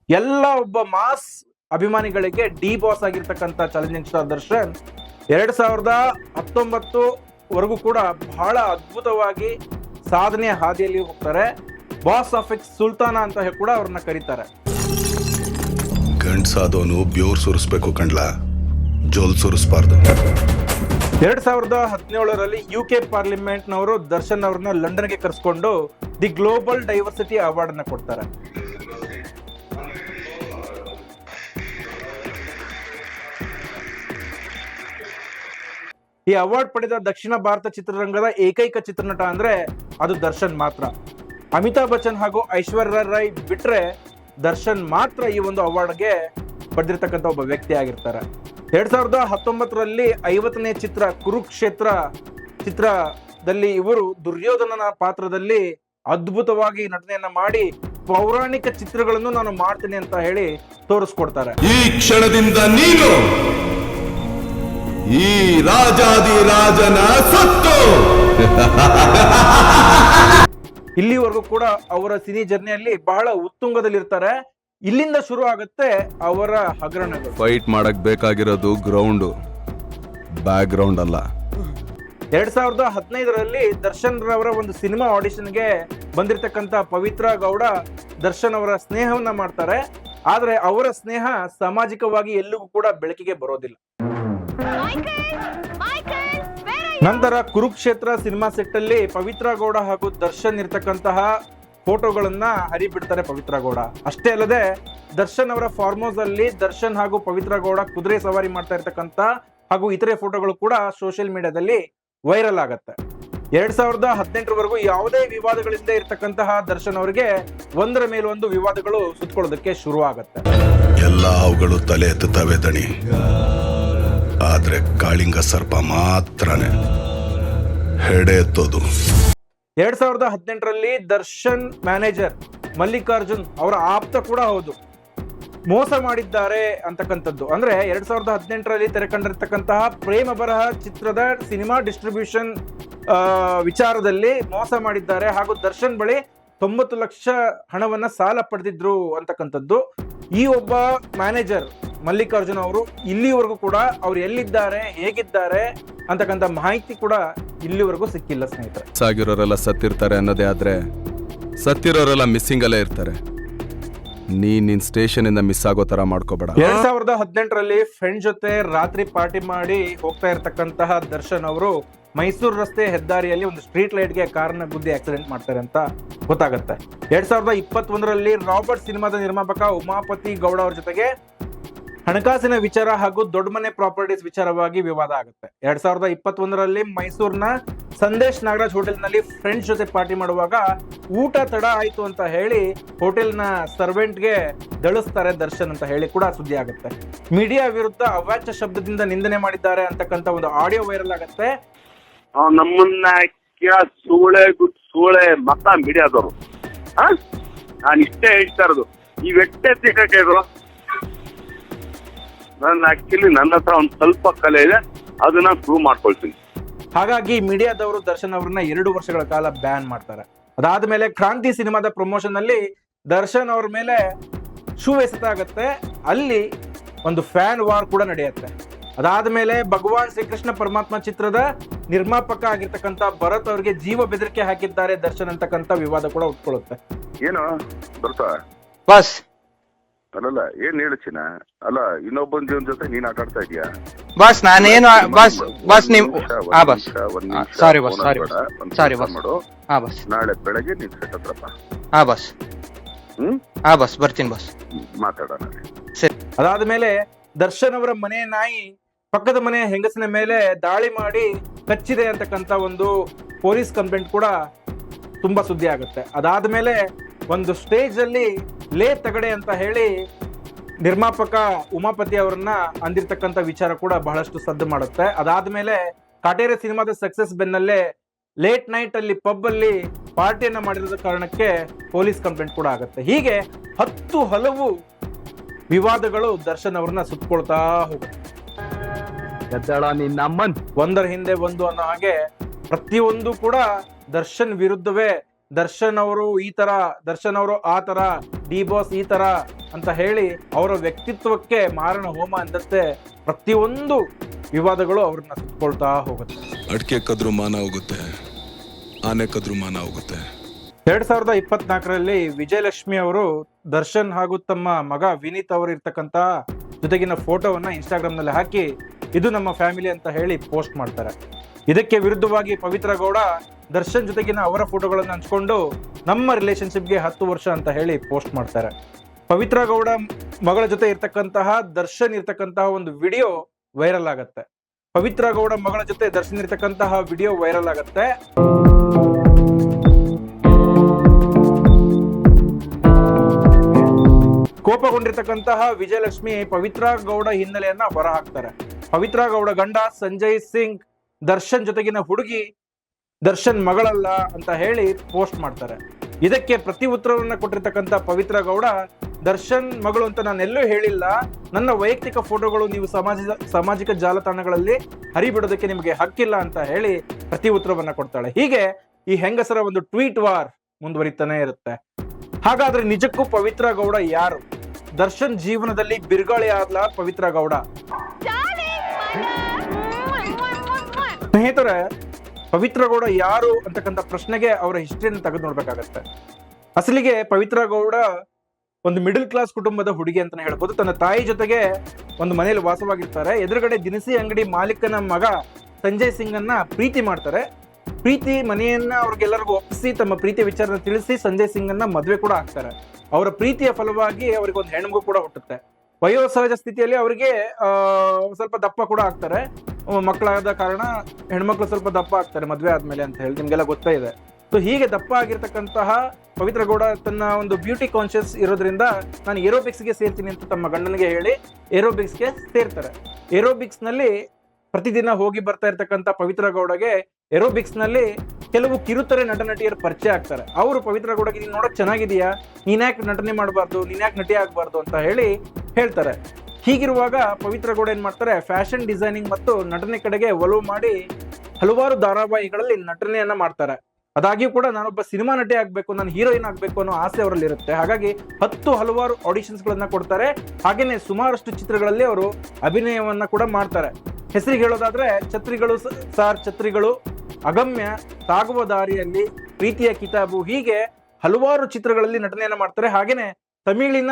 ಎಲ್ಲ ಒಬ್ಬ ಮಾಸ್ ಅಭಿಮಾನಿಗಳಿಗೆ ಡಿ ಬಾಸ್ ಆಗಿರ್ತಕ್ಕಂಥ ಚಾಲೆಂಜಿಂಗ್ ಸ್ಟಾರ್ ದರ್ಶನ್ ಎರಡ್ ಸಾವಿರದ ಹತ್ತೊಂಬತ್ತು ವರೆಗೂ ಕೂಡ ಬಹಳ ಅದ್ಭುತವಾಗಿ ಸಾಧನೆಯ ಹಾದಿಯಲ್ಲಿ ಹೋಗ್ತಾರೆ. ಬಾಸ್ ಆಫ್ ಎಕ್ಸ್ ಸುಲ್ತಾನ ಅಂತ ಕೂಡ ಅವ್ರನ್ನ ಕರೀತಾರೆ. ಗಂಡ್ಸಾದವನು ಬ್ಯೂರ್ ಸುರಿಸ್ಬೇಕು ಕಂಡ್ಲ ಜೋಲ್ ಸುರಿಸ್ಬಾರ್ದು. ಎರಡ್ ಸಾವಿರದ ಹದಿನೇಳರಲ್ಲಿ ಯು ಕೆ ಪಾರ್ಲಿಮೆಂಟ್ನವರು ದರ್ಶನ್ ಅವ್ರನ್ನ ಲಂಡನ್ಗೆ ಕರೆಸ್ಕೊಂಡು ದಿ ಗ್ಲೋಬಲ್ ಡೈವರ್ಸಿಟಿ ಅವಾರ್ಡ್ ಅನ್ನ ಕೊಡ್ತಾರೆ. ಈ ಅವಾರ್ಡ್ ಪಡೆದ ದಕ್ಷಿಣ ಭಾರತ ಚಿತ್ರರಂಗದ ಏಕೈಕ ಚಿತ್ರನಟ ಅಂದ್ರೆ ಅದು ದರ್ಶನ್ ಮಾತ್ರ. ಅಮಿತಾಬ್ ಬಚ್ಚನ್ ಹಾಗೂ ಐಶ್ವರ್ಯ ರೈ ಬಿಟ್ರೆ ದರ್ಶನ್ ಮಾತ್ರ ಈ ಒಂದು ಅವಾರ್ಡ್ಗೆ ಪಡೆದಿರ್ತಕ್ಕಂಥ ಒಬ್ಬ ವ್ಯಕ್ತಿ ಆಗಿರ್ತಾರೆ. ಎರಡ್ ಸಾವಿರದ ಹತ್ತೊಂಬತ್ತರಲ್ಲಿ ಐವತ್ತನೇ ಚಿತ್ರ ಕುರುಕ್ಷೇತ್ರ ಚಿತ್ರದಲ್ಲಿ ಇವರು ದುರ್ಯೋಧನನ ಪಾತ್ರದಲ್ಲಿ ಅದ್ಭುತವಾಗಿ ನಟನೆಯನ್ನ ಮಾಡಿ ಪೌರಾಣಿಕ ಚಿತ್ರಗಳನ್ನು ನಾನು ಮಾಡ್ತೇನೆ ಅಂತ ಹೇಳಿ ತೋರಿಸ್ಕೊಡ್ತಾರೆ. ಈ ಕ್ಷಣದಿಂದ ನೀನು ಈ ರಾಜಾದಿ ರಾಜನ ಸತ್ತು. ಇಲ್ಲಿವರೆಗೂ ಕೂಡ ಅವರ ಸಿನಿ ಜರ್ನಿಯಲ್ಲಿ ಬಹಳ ಉತ್ತುಂಗದಲ್ಲಿರ್ತಾರೆ. ಇಲ್ಲಿಂದ ಶುರು ಆಗುತ್ತೆ ಅವರ ಹಗರಣ ಫೈಟ್ ಮಾಡಕ್ ಬೇಕಾಗಿರೋದು ಗ್ರೌಂಡ್ ಬ್ಯಾಕ್ ಗ್ರೌಂಡ್ ಅಲ್ಲ. ಎರಡ್ ಸಾವಿರದ ಹದಿನೈದರಲ್ಲಿ ದರ್ಶನ್ ರವರ ಒಂದು ಸಿನಿಮಾ ಆಡಿಷನ್ಗೆ ಬಂದಿರತಕ್ಕಂತ ಪವಿತ್ರ ಗೌಡ ದರ್ಶನ್ ಅವರ ಸ್ನೇಹವನ್ನ ಮಾಡ್ತಾರೆ. ಆದ್ರೆ ಅವರ ಸ್ನೇಹ ಸಾಮಾಜಿಕವಾಗಿ ಎಲ್ಲಿಗೂ ಕೂಡ ಬೆಳಕಿಗೆ ಬರೋದಿಲ್ಲ. ನಂತರ ಕುರುಕ್ಷೇತ್ರ ಸಿನಿಮಾ ಸೆಟ್ ಅಲ್ಲಿ ಪವಿತ್ರ ಗೌಡ ಹಾಗೂ ದರ್ಶನ್ ಇರ್ತಕ್ಕಂತಹ ಫೋಟೋಗಳನ್ನ ಹರಿಬಿಡ್ತಾರೆ ಪವಿತ್ರ ಗೌಡ. ಅಷ್ಟೇ ಅಲ್ಲದೆ ದರ್ಶನ್ ಅವರ ಫಾರ್ಮ್ ಹೌಸ್ ಅಲ್ಲಿ ದರ್ಶನ್ ಹಾಗೂ ಪವಿತ್ರ ಗೌಡ ಕುದುರೆ ಸವಾರಿ ಮಾಡ್ತಾ ಇರ್ತಕ್ಕಂತ ಹಾಗೂ ಇತರೆ ಫೋಟೋಗಳು ಕೂಡ ಸೋಷಿಯಲ್ ಮೀಡಿಯಾದಲ್ಲಿ ವೈರಲ್ ಆಗತ್ತೆ. ಎರಡ್ ಸಾವಿರದ ಹದಿನೆಂಟರವರೆಗೂ ಯಾವುದೇ ವಿವಾದಗಳಿಂದ ಇರ್ತಕ್ಕಂತಹ ದರ್ಶನ್ ಅವರಿಗೆ ಒಂದರ ಮೇಲೊಂದು ವಿವಾದಗಳು ಸುತ್ತಕೊಳ್ಳೋದಕ್ಕೆ ಶುರು ಆಗತ್ತೆ ಎಲ್ಲ ಅವುಗಳು ತಲೆ ಎತ್ತುತ್ತವೆ ದಣಿ. ಆದ್ರೆ ಕಾಳಿಂಗ ಸರ್ಪ ಮಾತ್ರನೇ ಹೆಡೆತ್ತದು ಎರಡ್ ಸಾವಿರದ ಹದಿನೆಂಟರಲ್ಲಿ ದರ್ಶನ್ ಮ್ಯಾನೇಜರ್ ಮಲ್ಲಿಕಾರ್ಜುನ್ ಅವರ ಆಪ್ತ ಕೂಡ ಹೌದು. ಮೋಸ ಮಾಡಿದ್ದಾರೆ ಅಂತಕ್ಕಂಥದ್ದು. ಅಂದ್ರೆ ಎರಡ್ ಸಾವಿರದ ಹದಿನೆಂಟರಲ್ಲಿ ತೆರೆ ಕಂಡಿರ್ತಕ್ಕಂತಹ ಪ್ರೇಮ ಬರಹ ಚಿತ್ರದ ಸಿನಿಮಾ ಡಿಸ್ಟ್ರಿಬ್ಯೂಷನ್ ವಿಚಾರದಲ್ಲಿ ಮೋಸ ಮಾಡಿದ್ದಾರೆ. ಹಾಗೂ ದರ್ಶನ್ ಬಳಿ ತೊಂಬತ್ತು ಲಕ್ಷ ಹಣವನ್ನ ಸಾಲ ಪಡೆದಿದ್ರು ಅಂತಕ್ಕಂಥದ್ದು. ಈ ಒಬ್ಬ ಮ್ಯಾನೇಜರ್ ಮಲ್ಲಿಕಾರ್ಜುನ್ ಅವರು ಇಲ್ಲಿವರೆಗೂ ಕೂಡ ಅವ್ರು ಎಲ್ಲಿದ್ದಾರೆ ಹೇಗಿದ್ದಾರೆ ಅಂತಕ್ಕಂಥ ಮಾಹಿತಿ ಕೂಡ ಇಲ್ಲಿವರೆಗೂ ಸಿಕ್ಕಿಲ್ಲ ಸ್ನೇಹಿತರೆ. ಸಾಗಿರೋರೆಲ್ಲ ಸತ್ತಿರ್ತಾರೆ ಅನ್ನೋದೇ ಆದ್ರೆ ಸತ್ತಿರೋರೆಲ್ಲ ಮಿಸ್ಸಿಂಗ್ ಅಲ್ಲೇ ಇರ್ತಾರೆ. ನೀ ನಿನ್ ಸ್ಟೇಷನ್ ಇಂದ ಮಿಸ್ ಆಗೋ ತರ ಮಾಡ್ಕೋಬೇಡ. ಎರಡ್ ಸಾವಿರದ ಹದಿನೆಂಟರಲ್ಲಿ ಫ್ರೆಂಡ್ ಜೊತೆ ರಾತ್ರಿ ಪಾರ್ಟಿ ಮಾಡಿ ಹೋಗ್ತಾ ಇರ್ತಕ್ಕಂತಹ ದರ್ಶನ್ ಅವರು ಮೈಸೂರು ರಸ್ತೆ ಹೆದ್ದಾರಿಯಲ್ಲಿ ಒಂದು ಸ್ಟ್ರೀಟ್ ಲೈಟ್ಗೆ ಕಾರನ್ನ ಗುದ್ದಿ ಆಕ್ಸಿಡೆಂಟ್ ಮಾಡ್ತಾರೆ ಅಂತ ಗೊತ್ತಾಗುತ್ತೆ. ಎರಡ್ ಸಾವಿರದ ಇಪ್ಪತ್ತೊಂದರಲ್ಲಿ ರಾಬರ್ಟ್ ಸಿನಿಮಾದ ನಿರ್ಮಾಪಕ ಉಮಾಪತಿ ಗೌಡ ಅವ್ರ ಜೊತೆಗೆ ಹಣಕಾಸಿನ ವಿಚಾರ ಹಾಗೂ ದೊಡ್ಡ ಮನೆ ಪ್ರಾಪರ್ಟೀಸ್ ವಿಚಾರವಾಗಿ ವಿವಾದ ಆಗುತ್ತೆ. ಎರಡ್ ಸಾವಿರದ ಇಪ್ಪತ್ತೊಂದರಲ್ಲಿ ಮೈಸೂರಿನ ಸಂದೇಶ್ ನಾಗರಾಜ್ ಹೋಟೆಲ್ನಲ್ಲಿ ಫ್ರೆಂಡ್ಸ್ ಜೊತೆ ಪಾರ್ಟಿ ಮಾಡುವಾಗ ಊಟ ತಡ ಆಯ್ತು ಅಂತ ಹೇಳಿ ಹೋಟೆಲ್ನ ಸರ್ವೆಂಟ್ಗೆ ದಳಿಸ್ತಾರೆ ದರ್ಶನ್ ಅಂತ ಹೇಳಿ ಕೂಡ ಸುದ್ದಿ ಆಗುತ್ತೆ. ಮೀಡಿಯಾ ವಿರುದ್ಧ ಅವಾಚ್ಯ ಶಬ್ದದಿಂದ ನಿಂದನೆ ಮಾಡಿದ್ದಾರೆ ಅಂತಕ್ಕಂಥ ಒಂದು ಆಡಿಯೋ ವೈರಲ್ ಆಗುತ್ತೆ. ನಮ್ಮನ್ನ ಸೂಳೆ ಗುಡ್ ಸೂಳೆ ಮತ ಮೀಡಿಯಾದವರು. ನಾನು ಇಷ್ಟೇ ಹೇಳ್ತಾ ಇರೋದು. ಈ ವ್ಯಕ್ತಿ ಸಿಕ್ಕಕ್ಕೆ ನನ್ನ ಆಕ್ಚುಲಿ ನನ್ನ ಹತ್ರ ಒಂದು ಸ್ವಲ್ಪ ಕಲೆ ಇದೆ ಅದನ್ನ ಪ್ರೂವ್ ಮಾಡ್ಕೊಳ್ತೀನಿ. ಹಾಗಾಗಿ ಮೀಡಿಯಾದವರು ದರ್ಶನ್ ಅವ್ರನ್ನ ಎರಡು ವರ್ಷಗಳ ಕಾಲ ಬ್ಯಾನ್ ಮಾಡ್ತಾರೆ. ಅದಾದ್ಮೇಲೆ ಕ್ರಾಂತಿ ಸಿನಿಮಾದ ಪ್ರಮೋಷನ್ ಅಲ್ಲಿ ದರ್ಶನ್ ಅವ್ರ ಮೇಲೆ ಶೂ ಎಸೆತ ಆಗತ್ತೆ ಅಲ್ಲಿ ಒಂದು ಫ್ಯಾನ್ ವಾರ್ ಕೂಡ ನಡೆಯುತ್ತೆ. ಅದಾದ್ಮೇಲೆ ಭಗವಾನ್ ಶ್ರೀಕೃಷ್ಣ ಪರಮಾತ್ಮ ಚಿತ್ರದ ನಿರ್ಮಾಪಕ ಆಗಿರ್ತಕ್ಕಂಥ ಭರತ್ ಅವರಿಗೆ ಜೀವ ಬೆದರಿಕೆ ಹಾಕಿದ್ದಾರೆ ದರ್ಶನ್ ಅಂತಕ್ಕಂಥ ವಿವಾದ ಕೂಡ ಉಟ್ಕೊಳ್ಳುತ್ತೆ ಏನು ಬರ್ತಾ? ಬಾಸ್ ಅಲ್ಲಲ್ಲ ಏನ್ ಚಿನ್ನ? ಅಲ್ಲ ಇನ್ನೊಬ್ಬನ ಜೀವನ ಜೊತೆ ನೀನ್ ಆಟ ಆಡ್ತಾ ಇದೀಯಾ? ಬಾಸ್ ನಾನೇನು ಬಸ್ ಬಾಸ್ ನಿಮ್ ಹಾ boss. Sorry boss sorry sorry boss. ಮಾಡು. ಹಾ ಬಸ್. ನಾಳೆ ಬೆಳಗ್ಗೆ ನೀನ್ ಸೆಟ್ ಹತ್ರಪ್ಪ ಹಾ ಬಾಸ್. ಹ್ಮ್? ಹಾ ಬಾಸ್ ಬರ್ತೀನಿ ಬಸ್. ಮಾತಾಡೋಣ. ಅದಾದ್ಮೇಲೆ ದರ್ಶನ್ ಅವರ ಮನೆ ನಾಯಿ ಪಕ್ಕದ ಮನೆ ಹೆಂಗಸಿನ ಮೇಲೆ ದಾಳಿ ಮಾಡಿ ಕಚ್ಚಿದೆ ಅಂತಕ್ಕಂತ ಒಂದು ಪೊಲೀಸ್ ಕಂಪ್ಲೇಂಟ್ ಕೂಡ ತುಂಬಾ ಸುದ್ದಿ ಆಗುತ್ತೆ. ಅದಾದ್ಮೇಲೆ ಒಂದು ಸ್ಟೇಜ್ ಅಲ್ಲಿ ಲೇ ತಗಡೆ ಅಂತ ಹೇಳಿ ನಿರ್ಮಾಪಕ ಉಮಾಪತಿ ಅವರನ್ನ ಅಂದಿರ್ತಕ್ಕಂಥ ವಿಚಾರ ಕೂಡ ಬಹಳಷ್ಟು ಸದ್ದು ಮಾಡುತ್ತೆ. ಅದಾದ್ಮೇಲೆ ಕಾಟೇರಿ ಸಿನಿಮಾದ ಸಕ್ಸಸ್ ಬೆನ್ನಲ್ಲೇ ಲೇಟ್ ನೈಟ್ ಅಲ್ಲಿ ಪಬ್ ಅಲ್ಲಿ ಪಾರ್ಟಿಯನ್ನ ಮಾಡಿರೋದ ಕಾರಣಕ್ಕೆ ಪೊಲೀಸ್ ಕಂಪ್ಲೇಂಟ್ ಕೂಡ ಆಗುತ್ತೆ. ಹೀಗೆ ಹತ್ತು ಹಲವು ವಿವಾದಗಳು ದರ್ಶನ್ ಅವ್ರನ್ನ ಸುತ್ತಕೊಳ್ತಾ ಹೋಗುತ್ತೆ. ಒಂದರ ಹಿಂದೆ ಒಂದು ಅನ್ನೋ ಹಾಗೆ ಪ್ರತಿಯೊಂದು ಕೂಡ ದರ್ಶನ್ ವಿರುದ್ಧವೇ ದರ್ಶನ್ ಅವರು ಈ ತರ ದರ್ಶನ್ ಅವರು ಆ ತರ ಡಿ ಬಾಸ್ ಈ ತರ ಅಂತ ಹೇಳಿ ಅವರ ವ್ಯಕ್ತಿತ್ವಕ್ಕೆ ಮಾರಣ ಹೋಮ ಅಂದಂತೆ ಪ್ರತಿಯೊಂದು ವಿವಾದಗಳು ಅವ್ರನ್ನ ಸುತ್ಕೊಳ್ತಾ ಹೋಗುತ್ತೆ. ಅಡಿಕೆ ಕದ್ರು ಮಾನ ಹೋಗುತ್ತೆ ಆನೆ ಕದ್ರು ಮಾನ ಹೋಗುತ್ತೆ. ಎರಡ್ ಸಾವಿರದ ಇಪ್ಪತ್ನಾಲ್ಕರಲ್ಲಿ ವಿಜಯಲಕ್ಷ್ಮಿ ಅವರು ದರ್ಶನ್ ಹಾಗೂ ತಮ್ಮ ಮಗ ವಿನೀತ್ ಅವರು ಇರ್ತಕ್ಕಂತ ಜೊತೆಗಿನ ಫೋಟೋವನ್ನ ಇನ್ಸ್ಟಾಗ್ರಾಮ್ನಲ್ಲಿ ಹಾಕಿ ಇದು ನಮ್ಮ ಫ್ಯಾಮಿಲಿ ಅಂತ ಹೇಳಿ ಪೋಸ್ಟ್ ಮಾಡ್ತಾರೆ. ಇದಕ್ಕೆ ವಿರುದ್ಧವಾಗಿ ಪವಿತ್ರ ಗೌಡ ದರ್ಶನ್ ಜೊತೆಗಿನ ಅವರ ಫೋಟೋಗಳನ್ನು ಹಂಚ್ಕೊಂಡು ನಮ್ಮ ರಿಲೇಶನ್ಶಿಪ್ಗೆ ಹತ್ತು ವರ್ಷ ಅಂತ ಹೇಳಿ ಪೋಸ್ಟ್ ಮಾಡ್ತಾರೆ. ಪವಿತ್ರ ಗೌಡ ಮಗಳ ಜೊತೆ ಇರ್ತಕ್ಕಂತಹ, ದರ್ಶನ್ ಇರ್ತಕ್ಕಂತಹ ಒಂದು ವಿಡಿಯೋ ವೈರಲ್ ಆಗತ್ತೆ. ಪವಿತ್ರ ಗೌಡ ಮಗಳ ಜೊತೆ ದರ್ಶನ್ ಇರ್ತಕ್ಕಂತಹ ವಿಡಿಯೋ ವೈರಲ್ ಆಗತ್ತೆ. ಕೋಪಗೊಂಡಿರ್ತಕ್ಕಂತಹ ವಿಜಯಲಕ್ಷ್ಮಿ ಪವಿತ್ರ ಗೌಡ ಹಿನ್ನೆಲೆಯನ್ನ ಹೊರ ಹಾಕ್ತಾರೆ ಪವಿತ್ರ ಗೌಡ ಗಂಡ ಸಂಜಯ್ ಸಿಂಗ್ ದರ್ಶನ್ ಜೊತೆಗಿನ ಹುಡುಗಿ ದರ್ಶನ್ ಮಗಳಲ್ಲ ಅಂತ ಹೇಳಿ ಪೋಸ್ಟ್ ಮಾಡ್ತಾರೆ. ಇದಕ್ಕೆ ಪ್ರತಿ ಉತ್ತರವನ್ನ ಕೊಟ್ಟಿರ್ತಕ್ಕಂಥ ಪವಿತ್ರ ಗೌಡ, ದರ್ಶನ್ ಮಗಳು ಅಂತ ನಾನು ಎಲ್ಲೂ ಹೇಳಿಲ್ಲ. ನನ್ನ ವೈಯಕ್ತಿಕ ಫೋಟೋಗಳು ನೀವು ಸಮಾಜ, ಸಾಮಾಜಿಕ ಜಾಲತಾಣಗಳಲ್ಲಿ ಹರಿಬಿಡೋದಕ್ಕೆ ನಿಮಗೆ ಹಕ್ಕಿಲ್ಲ ಅಂತ ಹೇಳಿ ಪ್ರತಿ ಉತ್ತರವನ್ನ ಕೊಡ್ತಾಳೆ. ಹೀಗೆ ಈ ಹೆಂಗಸರ ಒಂದು ಟ್ವೀಟ್ ವಾರ್ ಮುಂದುವರಿತಾನೆ ಇರುತ್ತೆ. ಹಾಗಾದ್ರೆ ನಿಜಕ್ಕೂ ಪವಿತ್ರ ಗೌಡ ಯಾರು? ದರ್ಶನ್ ಜೀವನದಲ್ಲಿ ಬಿರುಗಾಳಿ ಆದ್ಲ ಪವಿತ್ರ ಗೌಡ? ಸ್ನೇಹಿತರೆ, ಪವಿತ್ರ ಗೌಡ ಯಾರು ಅಂತಕ್ಕಂಥ ಪ್ರಶ್ನೆಗೆ ಅವರ ಹಿಸ್ಟ್ರಿಯನ್ನು ತೆಗೆದು ನೋಡ್ಬೇಕಾಗತ್ತೆ. ಅಸಲಿಗೆ ಪವಿತ್ರ ಗೌಡ ಒಂದು ಮಿಡಲ್ ಕ್ಲಾಸ್ ಕುಟುಂಬದ ಹುಡುಗಿ ಅಂತಾನೆ ಹೇಳ್ಬೋದು. ತನ್ನ ತಾಯಿ ಜೊತೆಗೆ ಒಂದು ಮನೆಯಲ್ಲಿ ವಾಸವಾಗಿರ್ತಾರೆ. ಎದುರುಗಡೆ ದಿನಸಿ ಅಂಗಡಿ ಮಾಲೀಕನ ಮಗ ಸಂಜಯ್ ಸಿಂಗ್ ಅನ್ನ ಪ್ರೀತಿ ಮಾಡ್ತಾರೆ. ಪ್ರೀತಿ ಮನೆಯನ್ನ ಅವ್ರಿಗೆಲ್ಲರಿಗೂ ಒಪ್ಪಿಸಿ, ತಮ್ಮ ಪ್ರೀತಿ ವಿಚಾರನ ತಿಳಿಸಿ ಸಂಜಯ್ ಸಿಂಗ್ ಅನ್ನ ಮದುವೆ ಕೂಡ ಆಗ್ತಾರೆ. ಅವರ ಪ್ರೀತಿಯ ಫಲವಾಗಿ ಅವರಿಗೆ ಒಂದು ಹೆಣ್ಮಗು ಕೂಡ ಹುಟ್ಟುತ್ತೆ. ವಯೋಸಹಜ ಸ್ಥಿತಿಯಲ್ಲಿ ಅವರಿಗೆ ಸ್ವಲ್ಪ ದಪ್ಪ ಕೂಡ ಆಗ್ತಾರೆ. ಮಕ್ಕಳಾದ ಕಾರಣ ಹೆಣ್ಮಕ್ಳು ಸ್ವಲ್ಪ ದಪ್ಪ ಆಗ್ತಾರೆ ಮದುವೆ ಆದ್ಮೇಲೆ ಅಂತ ಹೇಳಿ, ನಿಮ್ಗೆಲ್ಲ ಗೊತ್ತೇ ಇದೆ. ಸೊ ಹೀಗೆ ದಪ್ಪ ಆಗಿರ್ತಕ್ಕಂತಹ ಪವಿತ್ರ ಗೌಡ ತನ್ನ ಒಂದು ಬ್ಯೂಟಿ ಕಾನ್ಶಿಯಸ್ ಇರೋದ್ರಿಂದ ನಾನು ಏರೋಬಿಕ್ಸ್ಗೆ ಸೇರ್ತೀನಿ ಅಂತ ತಮ್ಮ ಗಂಡನಿಗೆ ಹೇಳಿ ಏರೋಬಿಕ್ಸ್ಗೆ ಸೇರ್ತಾರೆ. ಏರೋಬಿಕ್ಸ್ನಲ್ಲಿ ಪ್ರತಿದಿನ ಹೋಗಿ ಬರ್ತಾ ಇರ್ತಕ್ಕಂಥ ಪವಿತ್ರ ಗೌಡಗೆ ಏರೋಬಿಕ್ಸ್ನಲ್ಲಿ ಕೆಲವು ಕಿರುತೆರೆ ನಟ ನಟಿಯರು ಪರಿಚಯ ಆಗ್ತಾರೆ. ಅವರು ಪವಿತ್ರ ಗೌಡಗೆ, ನೀನ್ ನೋಡಕ್ ಚೆನ್ನಾಗಿದೆಯಾ ನೀನ್ಯಾಕೆ ನಟನೆ ಮಾಡಬಾರ್ದು? ನೀನ್ಯಾಕೆ ನಟಿ ಆಗಬಾರ್ದು? ಅಂತ ಹೇಳಿ ಹೇಳ್ತಾರೆ. ಹೀಗಿರುವಾಗ ಪವಿತ್ರ ಗೌಡ ಏನ್ ಮಾಡ್ತಾರೆ? ಫ್ಯಾಷನ್ ಡಿಸೈನಿಂಗ್ ಮತ್ತು ನಟನೆ ಕಡೆಗೆ ಒಲವು ಮಾಡಿ ಹಲವಾರು ಧಾರಾವಾಹಿಗಳಲ್ಲಿ ನಟನೆಯನ್ನ ಮಾಡ್ತಾರೆ. ಅದಾಗಿಯೂ ಕೂಡ ನಾನೊಬ್ಬ ಸಿನಿಮಾ ನಟಿ ಆಗಬೇಕು, ನಾನು ಹೀರೋಯಿನ್ ಆಗಬೇಕು ಅನ್ನೋ ಆಸೆ ಅವರಲ್ಲಿ ಇರುತ್ತೆ ಹಾಗಾಗಿ ಹತ್ತು ಹಲವಾರು ಆಡಿಷನ್ಸ್ ಗಳನ್ನ ಕೊಡ್ತಾರೆ. ಹಾಗೆಯೇ ಸುಮಾರಷ್ಟು ಚಿತ್ರಗಳಲ್ಲಿ ಅವರು ಅಭಿನಯವನ್ನ ಕೂಡ ಮಾಡ್ತಾರೆ. ಹೆಸರಿಗೆ ಹೇಳೋದಾದ್ರೆ, ಛತ್ರಿಗಳು ಸಾರ್ ಛತ್ರಿಗಳು, ಅಗಮ್ಯ ತಾಗುವ ದಾರಿಯಲ್ಲಿ, ಪ್ರೀತಿಯ ಕಿತಾಬು ಹೀಗೆ ಹಲವಾರು ಚಿತ್ರಗಳಲ್ಲಿ ನಟನೆಯನ್ನ ಮಾಡ್ತಾರೆ. ಹಾಗೆಯೇ ತಮಿಳಿನ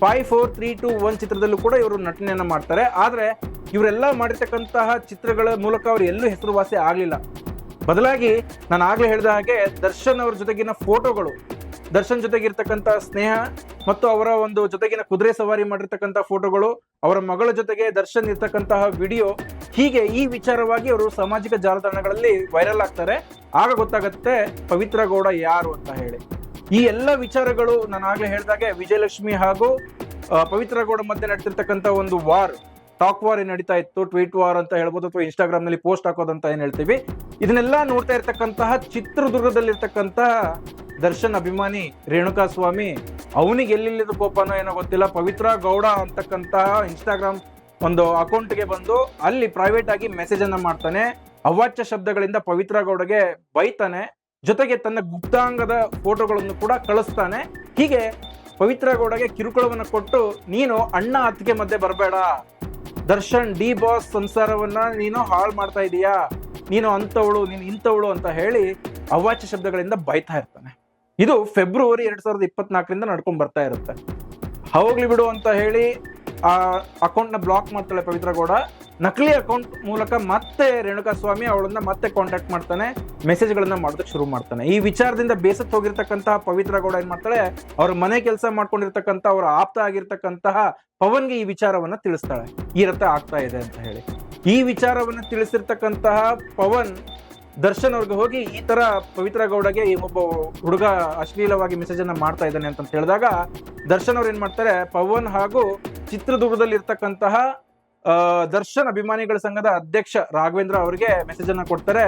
five four three two one ಚಿತ್ರದಲ್ಲೂ ಕೂಡ ಇವರು ನಟನೆಯನ್ನು ಮಾಡ್ತಾರೆ. ಆದರೆ ಇವರೆಲ್ಲ ಮಾಡಿರ್ತಕ್ಕಂತಹ ಚಿತ್ರಗಳ ಮೂಲಕ ಅವರು ಎಲ್ಲೂ ಹೆಸರುವಾಸಿ ಆಗಲಿಲ್ಲ. ಬದಲಾಗಿ ನಾನು ಆಗಲೇ ಹೇಳಿದ ಹಾಗೆ ದರ್ಶನ್ ಅವ್ರ ಜೊತೆಗಿನ ಫೋಟೋಗಳು, ದರ್ಶನ್ ಜೊತೆಗಿರ್ತಕ್ಕಂಥ ಸ್ನೇಹ ಮತ್ತು ಅವರ ಒಂದು ಜೊತೆಗಿನ ಕುದುರೆ ಸವಾರಿ ಮಾಡಿರ್ತಕ್ಕಂಥ ಫೋಟೋಗಳು, ಅವರ ಮಗಳ ಜೊತೆಗೆ ದರ್ಶನ್ ಇರ್ತಕ್ಕಂತಹ ವಿಡಿಯೋ ಹೀಗೆ ಈ ವಿಚಾರವಾಗಿ ಅವರು ಸಾಮಾಜಿಕ ಜಾಲತಾಣಗಳಲ್ಲಿ ವೈರಲ್ ಆಗ್ತಾರೆ. ಆಗ ಗೊತ್ತಾಗುತ್ತೆ ಪವಿತ್ರ ಗೌಡ ಯಾರು ಅಂತ ಹೇಳಿ. ಈ ಎಲ್ಲ ವಿಚಾರಗಳು ನಾನು ಆಗ್ಲೇ ಹೇಳಿದಾಗೆ ವಿಜಯಲಕ್ಷ್ಮಿ ಹಾಗೂ ಪವಿತ್ರ ಗೌಡ ಮಧ್ಯೆ ನಡೆದಿರ್ತಕ್ಕಂತ ಒಂದು ವಾರ್ ಟಾಕ್ ವಾರ್ ಏನ್ ನಡೀತಾ ಇತ್ತು ಟ್ವೀಟ್ ವಾರ್ ಅಂತ ಹೇಳ್ಬೋದು ಅಥವಾ ಇನ್ಸ್ಟಾಗ್ರಾಮ್ನಲ್ಲಿ ಪೋಸ್ಟ್ ಹಾಕೋದಂತ ಏನ್ ಹೇಳ್ತೀವಿ. ಇದನ್ನೆಲ್ಲ ನೋಡ್ತಾ ಇರ್ತಕ್ಕಂತಹ ಚಿತ್ರದುರ್ಗದಲ್ಲಿರ್ತಕ್ಕಂತಹ ದರ್ಶನ್ ಅಭಿಮಾನಿ ರೇಣುಕಾ ಸ್ವಾಮಿ, ಅವನಿಗೆ ಎಲ್ಲಿಲ್ಲದ ಕೋಪನೋ ಏನೋ ಗೊತ್ತಿಲ್ಲ, ಪವಿತ್ರ ಗೌಡ ಅಂತಕ್ಕಂತಹ ಇನ್ಸ್ಟಾಗ್ರಾಮ್ ಒಂದು ಅಕೌಂಟ್ಗೆ ಬಂದು ಅಲ್ಲಿ ಪ್ರೈವೇಟ್ ಆಗಿ ಮೆಸೇಜ್ ಅನ್ನ ಮಾಡ್ತಾನೆ. ಅವಾಚ್ಯ ಶಬ್ದಗಳಿಂದ ಪವಿತ್ರ ಗೌಡಗೆ ಬೈತಾನೆ. ಜೊತೆಗೆ ತನ್ನ ಗುಪ್ತಾಂಗದ ಫೋಟೋಗಳನ್ನು ಕೂಡ ಕಳಿಸ್ತಾನೆ. ಹೀಗೆ ಪವಿತ್ರ ಗೌಡಗೆ ಕಿರುಕುಳವನ್ನು ಕೊಟ್ಟು, ನೀನು ಅಣ್ಣ ಅತ್ತಿಗೆ ಮಧ್ಯೆ ಬರಬೇಡ. ದರ್ಶನ್, ಡಿ ಬಾಸ್ ಸಂಸಾರವನ್ನ ನೀನು ಹಾಳು ಮಾಡ್ತಾ ಇದೀಯಾ? ನೀನು ಅಂತವಳು ನೀನು ಇಂಥವಳು ಅಂತ ಹೇಳಿ ಅವಾಚ್ಯ ಶಬ್ದಗಳಿಂದ ಬೈತಾ ಇರ್ತಾನೆ. ಇದು ಫೆಬ್ರವರಿ ಎರಡ್ ಸಾವಿರದ ಇಪ್ಪತ್ನಾಲ್ಕರಿಂದ ನಡ್ಕೊಂಡು ಬರ್ತಾ ಇರುತ್ತೆ. ಹೋಗ್ಲಿ ಬಿಡು ಅಂತ ಹೇಳಿ ಆ ಅಕೌಂಟ್ನ ಬ್ಲಾಕ್ ಮಾಡ್ತಾಳೆ ಪವಿತ್ರ ಗೌಡ. ನಕಲಿ ಅಕೌಂಟ್ ಮೂಲಕ ಮತ್ತೆ ರೇಣುಕಾ ಸ್ವಾಮಿ ಅವಳನ್ನ ಮತ್ತೆ ಕಾಂಟ್ಯಾಕ್ಟ್ ಮಾಡ್ತಾನೆ ಮೆಸೇಜ್ ಗಳನ್ನ ಮಾಡೋದಕ್ಕೆ ಶುರು ಮಾಡ್ತಾನೆ. ಈ ವಿಚಾರದಿಂದ ಬೇಸತ್ತು ಹೋಗಿರ್ತಕ್ಕಂತಹ ಪವಿತ್ರ ಗೌಡ ಏನ್ ಮಾಡ್ತಾಳೆ? ಅವ್ರ ಮನೆ ಕೆಲಸ ಮಾಡ್ಕೊಂಡಿರ್ತಕ್ಕಂಥ, ಅವ್ರ ಆಪ್ತ ಆಗಿರ್ತಕ್ಕಂತಹ ಪವನ್ಗೆ ಈ ವಿಚಾರವನ್ನ ತಿಳಿಸ್ತಾಳೆ. ಈ ರಥ ಆಗ್ತಾ ಇದೆ ಅಂತ ಹೇಳಿ. ಈ ವಿಚಾರವನ್ನ ತಿಳಿಸಿರ್ತಕ್ಕಂತಹ ಪವನ್ ದರ್ಶನ್ ಅವ್ರಿಗೆ ಹೋಗಿ ಈ ತರ ಪವಿತ್ರ ಗೌಡಗೆ ಈ ಒಬ್ಬ ಹುಡುಗ ಅಶ್ಲೀಲವಾಗಿ ಮೆಸೇಜ್ ಅನ್ನ ಮಾಡ್ತಾ ಇದ್ದಾನೆ ಅಂತ ಹೇಳಿದಾಗ ದರ್ಶನ್ ಅವ್ರು ಏನ್ ಮಾಡ್ತಾರೆ? ಪವನ್ ಹಾಗೂ ಚಿತ್ರದುರ್ಗದಲ್ಲಿ ಇರ್ತಕ್ಕಂತಹ ದರ್ಶನ್ ಅಭಿಮಾನಿಗಳ ಸಂಘದ ಅಧ್ಯಕ್ಷ ರಾಘವೇಂದ್ರ ಅವರಿಗೆ ಮೆಸೇಜ್ ಅನ್ನ ಕೊಡ್ತಾರೆ.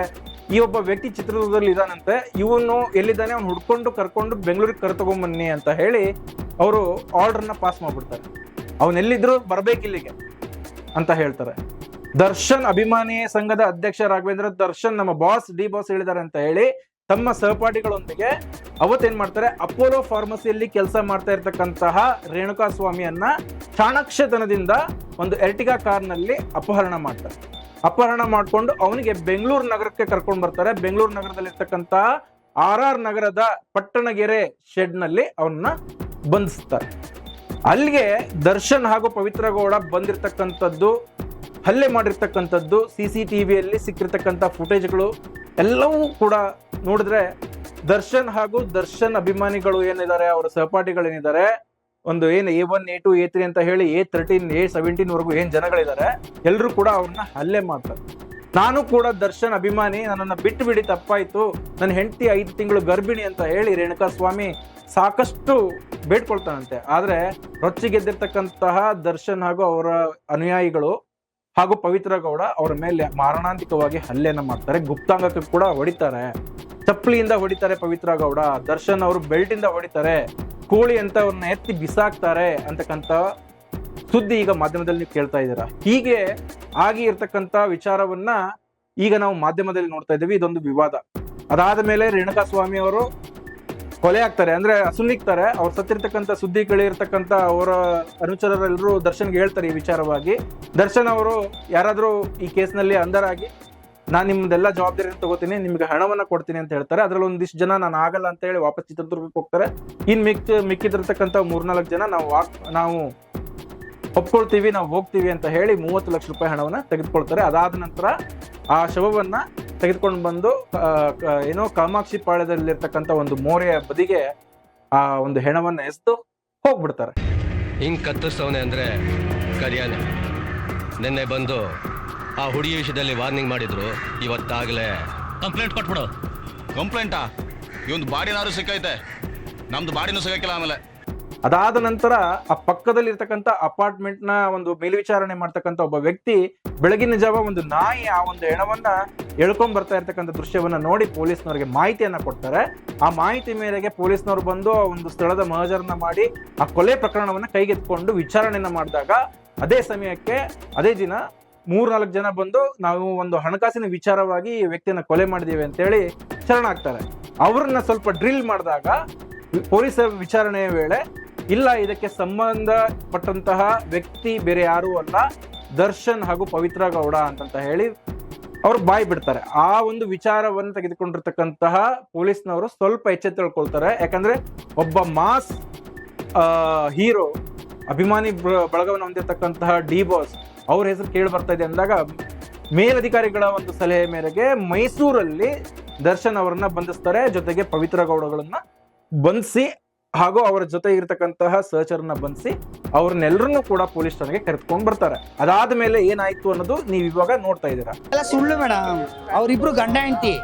ಈ ಒಬ್ಬ ವ್ಯಕ್ತಿ ಚಿತ್ರದುರ್ಗದಲ್ಲಿ ಇದಾನಂತೆ ಇವನು ಎಲ್ಲಿದ್ದಾನೆ? ಅವ್ನು ಹುಡ್ಕೊಂಡು ಕರ್ಕೊಂಡು ಬೆಂಗಳೂರಿಗೆ ಕರ್ತಗೊಂಬನ್ನಿ ಅಂತ ಹೇಳಿ ಅವರು ಆರ್ಡರ್ನ ಪಾಸ್ ಮಾಡ್ಬಿಡ್ತಾರೆ. ಅವನೆಲ್ಲಿದ್ರು ಬರ್ಬೇಕಿಲ್ಲಿಗೆ ಅಂತ ಹೇಳ್ತಾರೆ. ದರ್ಶನ್ ಅಭಿಮಾನಿ ಸಂಘದ ಅಧ್ಯಕ್ಷ ರಾಘವೇಂದ್ರ, ದರ್ಶನ್ ನಮ್ಮ ಬಾಸ್ ಡಿ ಬಾಸ್ ಹೇಳಿದ್ದಾರೆ ಅಂತ ಹೇಳಿ ತಮ್ಮ ಸಹಪಾಠಿಗಳೊಂದಿಗೆ ಅವತ್ತೇನ್ ಮಾಡ್ತಾರೆ? ಅಪೋಲೋ ಫಾರ್ಮಸಿಯಲ್ಲಿ ಕೆಲಸ ಮಾಡ್ತಾ ಇರತಕ್ಕಂತಹ ರೇಣುಕಾ ಸ್ವಾಮಿಯನ್ನ ಚಾಣಕ್ಷತನದಿಂದ ಒಂದು ಎರ್ಟಿಗಾ ಕಾರ್ನಲ್ಲಿ ಅಪಹರಣ ಮಾಡ್ತಾರೆ. ಅಪಹರಣ ಮಾಡಿಕೊಂಡು ಅವನಿಗೆ ಬೆಂಗಳೂರು ನಗರಕ್ಕೆ ಕರ್ಕೊಂಡು ಬರ್ತಾರೆ. ಬೆಂಗಳೂರು ನಗರದಲ್ಲಿರ್ತಕ್ಕಂತಹ ಆರ್ ಆರ್ ನಗರದ ಪಟ್ಟಣಗೆರೆ ಶೆಡ್ನಲ್ಲಿ ಅವನ್ನ ಬಂಧಿಸ್ತಾರೆ. ಅಲ್ಲಿಗೆ ದರ್ಶನ್ ಹಾಗೂ ಪವಿತ್ರ ಗೌಡ ಬಂದಿರತಕ್ಕಂಥದ್ದು, ಹಲ್ಲೆ ಮಾಡಿರ್ತಕ್ಕಂಥದ್ದು ಸಿ ಸಿ ಟಿ ವಿಯಲ್ಲಿ ಸಿಕ್ಕಿರ್ತಕ್ಕಂಥ ಫುಟೇಜ್ಗಳು ಎಲ್ಲವೂ ಕೂಡ ನೋಡಿದ್ರೆ ದರ್ಶನ್ ಹಾಗೂ ದರ್ಶನ್ ಅಭಿಮಾನಿಗಳು ಏನಿದ್ದಾರೆ, ಅವರ ಸಹಪಾಠಿಗಳೇನಿದ್ದಾರೆ, ಒಂದು ಏನು A one A two A three ಅಂತ ಹೇಳಿ ಎ ತರ್ಟೀನ್ ಎ ಸೆವೆಂಟೀನ್ ವರೆಗೂ ಏನ್ ಜನಗಳಿದ್ದಾರೆ ಎಲ್ಲರೂ ಕೂಡ ಅವ್ರನ್ನ ಹಲ್ಲೆ ಮಾಡ್ತಾರೆ. ನಾನು ಕೂಡ ದರ್ಶನ್ ಅಭಿಮಾನಿ, ನನ್ನನ್ನು ಬಿಟ್ಟು ಬಿಡಿ ತಪ್ಪಾಯ್ತು ನನ್ನ ಹೆಂಡತಿ ಐದು ತಿಂಗಳು ಗರ್ಭಿಣಿ ಅಂತ ಹೇಳಿ ರೇಣುಕಾ ಸ್ವಾಮಿ ಸಾಕಷ್ಟು ಬೇಡ್ಕೊಳ್ತಾನಂತೆ. ಆದ್ರೆ ರೊಚ್ಚಿಗೆದ್ದಿರ್ತಕ್ಕಂತಹ ದರ್ಶನ್ ಹಾಗೂ ಅವರ ಅನುಯಾಯಿಗಳು ಹಾಗೂ ಪವಿತ್ರ ಗೌಡ ಅವರ ಮೇಲೆ ಮಾರಣಾಂತಿಕವಾಗಿ ಹಲ್ಲೆಯನ್ನು ಮಾಡ್ತಾರೆ. ಗುಪ್ತಾಂಗಕ್ಕೆ ಕೂಡ ಹೊಡಿತಾರೆ. ಚಪ್ಪಲಿಯಿಂದ ಹೊಡಿತಾರೆ ಪವಿತ್ರ ಗೌಡ. ದರ್ಶನ್ ಅವರು ಬೆಲ್ಟ್ ಇಂದ ಹೊಡಿತಾರೆ. ಕೋಳಿ ಅಂತ ಅವ್ರನ್ನ ಎತ್ತಿ ಬಿಸಾಕ್ತಾರೆ ಅಂತಕ್ಕಂಥ ಸುದ್ದಿ ಈಗ ಮಾಧ್ಯಮದಲ್ಲಿ ನೀವು ಕೇಳ್ತಾ ಇದ್ದೀರಾ. ಹೀಗೆ ಆಗಿ ಇರ್ತಕ್ಕಂತ ವಿಚಾರವನ್ನ ಈಗ ನಾವು ಮಾಧ್ಯಮದಲ್ಲಿ ನೋಡ್ತಾ ಇದ್ದೀವಿ. ಇದೊಂದು ವಿವಾದ. ಅದಾದ ಮೇಲೆ ರೇಣುಕಾ ಸ್ವಾಮಿ ಅವರು ಕೊಲೆ ಆಗ್ತಾರೆ. ಅಂದ್ರೆ ಅಸುನೀಗ್ತಾರೆ. ಅವ್ರು ಸತ್ತಿರ್ತಕ್ಕಂಥ ಸುದ್ದಿ ಕೇಳಿರ್ತಕ್ಕಂಥ ಅವರ ಅನುಚರರೆಲ್ಲರೂ ದರ್ಶನ್ಗೆ ಹೇಳ್ತಾರೆ ಈ ವಿಚಾರವಾಗಿ. ದರ್ಶನ್ ಅವರು ಯಾರಾದರೂ ಈ ಕೇಸ್ನಲ್ಲಿ ಅಂಧರಾಗಿ ನಾನು ನಿಮ್ದೆಲ್ಲ ಜವಾಬ್ದಾರಿ ತಗೋತೀನಿ, ನಿಮಗೆ ಹಣವನ್ನ ಕೊಡ್ತೀನಿ ಅಂತ ಹೇಳ್ತಾರೆ. ಅದ್ರಲ್ಲಿ ಒಂದಿಷ್ಟು ಜನ ನಾನು ಆಗಲ್ಲ ಅಂತ ಹೇಳಿ ವಾಪಸ್ ಚಿತ್ರದುರ್ಗಕ್ಕೆ ಹೋಗ್ತಾರೆ. ಇನ್ ಮಿಕ್, ಮಿಕ್ಕಿದಿರ್ತಕ್ಕಂಥ ಮೂರ್ನಾಲ್ಕು ಜನ ನಾವು ವಾಕ್, ನಾವು ಒಪ್ಕೊಳ್ತೀವಿ, ನಾವು ಹೋಗ್ತೀವಿ ಅಂತ ಹೇಳಿ ಮೂವತ್ತು ಲಕ್ಷ ರೂಪಾಯಿ ಹಣವನ್ನ ತೆಗೆದುಕೊಳ್ತಾರೆ. ಅದಾದ ನಂತರ ಆ ಶವವನ್ನ ತೆಗೆದುಕೊಂಡು ಬಂದು ಏನೋ ಕಾಮಾಕ್ಷಿ ಪಾಳ್ಯದಲ್ಲಿರ್ತಕ್ಕಂಥ ಒಂದು ಮೋರೆಯ ಬದಿಗೆ ಆ ಒಂದು ಹೆಣವನ್ನು ಎಸೆದು ಹೋಗ್ಬಿಡ್ತಾರೆ. ಹಿಂಗ್ ಕತ್ತರಿಸವನೆ ಅಂದ್ರೆ ಕರಿಯಾನೆ. ನಿನ್ನೆ ಬಂದು ಆ ಹುಡುಗಿ ವಿಷಯದಲ್ಲಿ ವಾರ್ನಿಂಗ್ ಮಾಡಿದ್ರು. ಇವತ್ತಾಗಲೇ. ಕಂಪ್ಲೇಂಟ್ ಕೊಟ್ಬಿಡು. ಕಂಪ್ಲೇಂಟಾ? ಇವನ್ ಬಾಡಿನಾರು ಸಿಕ್ಕೈತೆ. ನಮ್ದು ಬಾಡಿನೂ ಸಿಗಕ್ಕಿಲ್ಲ ಆಮೇಲೆ. ಅದಾದ ನಂತರ ಆ ಪಕ್ಕದಲ್ಲಿ ಇರ್ತಕ್ಕಂಥ ಅಪಾರ್ಟ್ಮೆಂಟ್ನ ಒಂದು ಮೇಲ್ವಿಚಾರಣೆ ಮಾಡ್ತಕ್ಕಂಥ ಒಬ್ಬ ವ್ಯಕ್ತಿ ಬೆಳಗಿನ ಜಾವ ಒಂದು ನಾಯಿ ಆ ಒಂದು ಹೆಣವನ್ನ ಎಳ್ಕೊಂಡ್ ಬರ್ತಾ ಇರ್ತಕ್ಕಂಥ ದೃಶ್ಯವನ್ನ ನೋಡಿ ಪೊಲೀಸ್ನವರಿಗೆ ಮಾಹಿತಿಯನ್ನ ಕೊಡ್ತಾರೆ. ಆ ಮಾಹಿತಿ ಮೇರೆಗೆ ಪೊಲೀಸ್ನವರು ಬಂದು ಆ ಒಂದು ಸ್ಥಳದ ಮಹಜರನ್ನ ಮಾಡಿ ಆ ಕೊಲೆ ಪ್ರಕರಣವನ್ನ ಕೈಗೆತ್ಕೊಂಡು ವಿಚಾರಣೆಯನ್ನ ಮಾಡಿದಾಗ ಅದೇ ಸಮಯಕ್ಕೆ ಅದೇ ದಿನ ಮೂರ್ನಾಲ್ಕು ಜನ ಬಂದು ನಾವು ಒಂದು ಹಣಕಾಸಿನ ವಿಚಾರವಾಗಿ ವ್ಯಕ್ತಿಯನ್ನ ಕೊಲೆ ಮಾಡಿದ್ದೀವಿ ಅಂತೇಳಿ ಶರಣಾಗ್ತಾರೆ. ಅವ್ರನ್ನ ಸ್ವಲ್ಪ ಡ್ರಿಲ್ ಮಾಡಿದಾಗ ಪೊಲೀಸರ ವಿಚಾರಣೆಯ ವೇಳೆ, ಇಲ್ಲ, ಇದಕ್ಕೆ ಸಂಬಂಧಪಟ್ಟಂತಹ ವ್ಯಕ್ತಿ ಬೇರೆ ಯಾರೂ ಅಲ್ಲ, ದರ್ಶನ್ ಹಾಗೂ ಪವಿತ್ರ ಗೌಡ ಅಂತಂತ ಹೇಳಿ ಅವ್ರು ಬಾಯಿ ಬಿಡ್ತಾರೆ. ಆ ಒಂದು ವಿಚಾರವನ್ನು ತೆಗೆದುಕೊಂಡಿರ್ತಕ್ಕಂತಹ ಪೊಲೀಸ್ನವರು ಸ್ವಲ್ಪ ಎಚ್ಚೆತ್ತುಕೊಳ್ತಾರೆ ಯಾಕಂದ್ರೆ ಒಬ್ಬ ಮಾಸ್ ಹೀರೋ, ಅಭಿಮಾನಿ ಬಳಗವನ್ನು ಹೊಂದಿರತಕ್ಕಂತಹ ಡಿ ಬಾಸ್ ಅವ್ರ ಹೆಸರು ಕೇಳಿ ಬರ್ತಾ ಇದೆ ಅಂದಾಗ ಮೇಲಧಿಕಾರಿಗಳ ಒಂದು ಸಲಹೆ ಮೇರೆಗೆ ಮೈಸೂರಲ್ಲಿ ದರ್ಶನ್ ಅವರನ್ನ ಬಂಧಿಸ್ತಾರೆ. ಜೊತೆಗೆ ಪವಿತ್ರ ಗೌಡಗಳನ್ನ ಬಂಧಿಸಿ ಹಾಗೂ ಅವರ ಜೊತೆ ಇರತಕ್ಕಂತಹ ಸಹಚರನ್ನ ಬಂಧಿಸಿ ಅವ್ರನ್ನೆಲ್ಲರನ್ನೂ ಕೂಡ ಪೊಲೀಸ್ ಠಾಣೆಗೆ ಕರೆದುಕೊಂಡು ಬರ್ತಾರೆ. ಅದಾದ ಮೇಲೆ ಏನಾಯ್ತು ಅನ್ನೋದು ನೀವು ಇವಾಗ ನೋಡ್ತಾ ಇದ್ದೀರಾ? ಎಲ್ಲ ಸುಳ್ಳು ಮೇಡಮ್. ಅವರಿಬ್ರು ಗಂಡ ಹೆಂಡತಿ.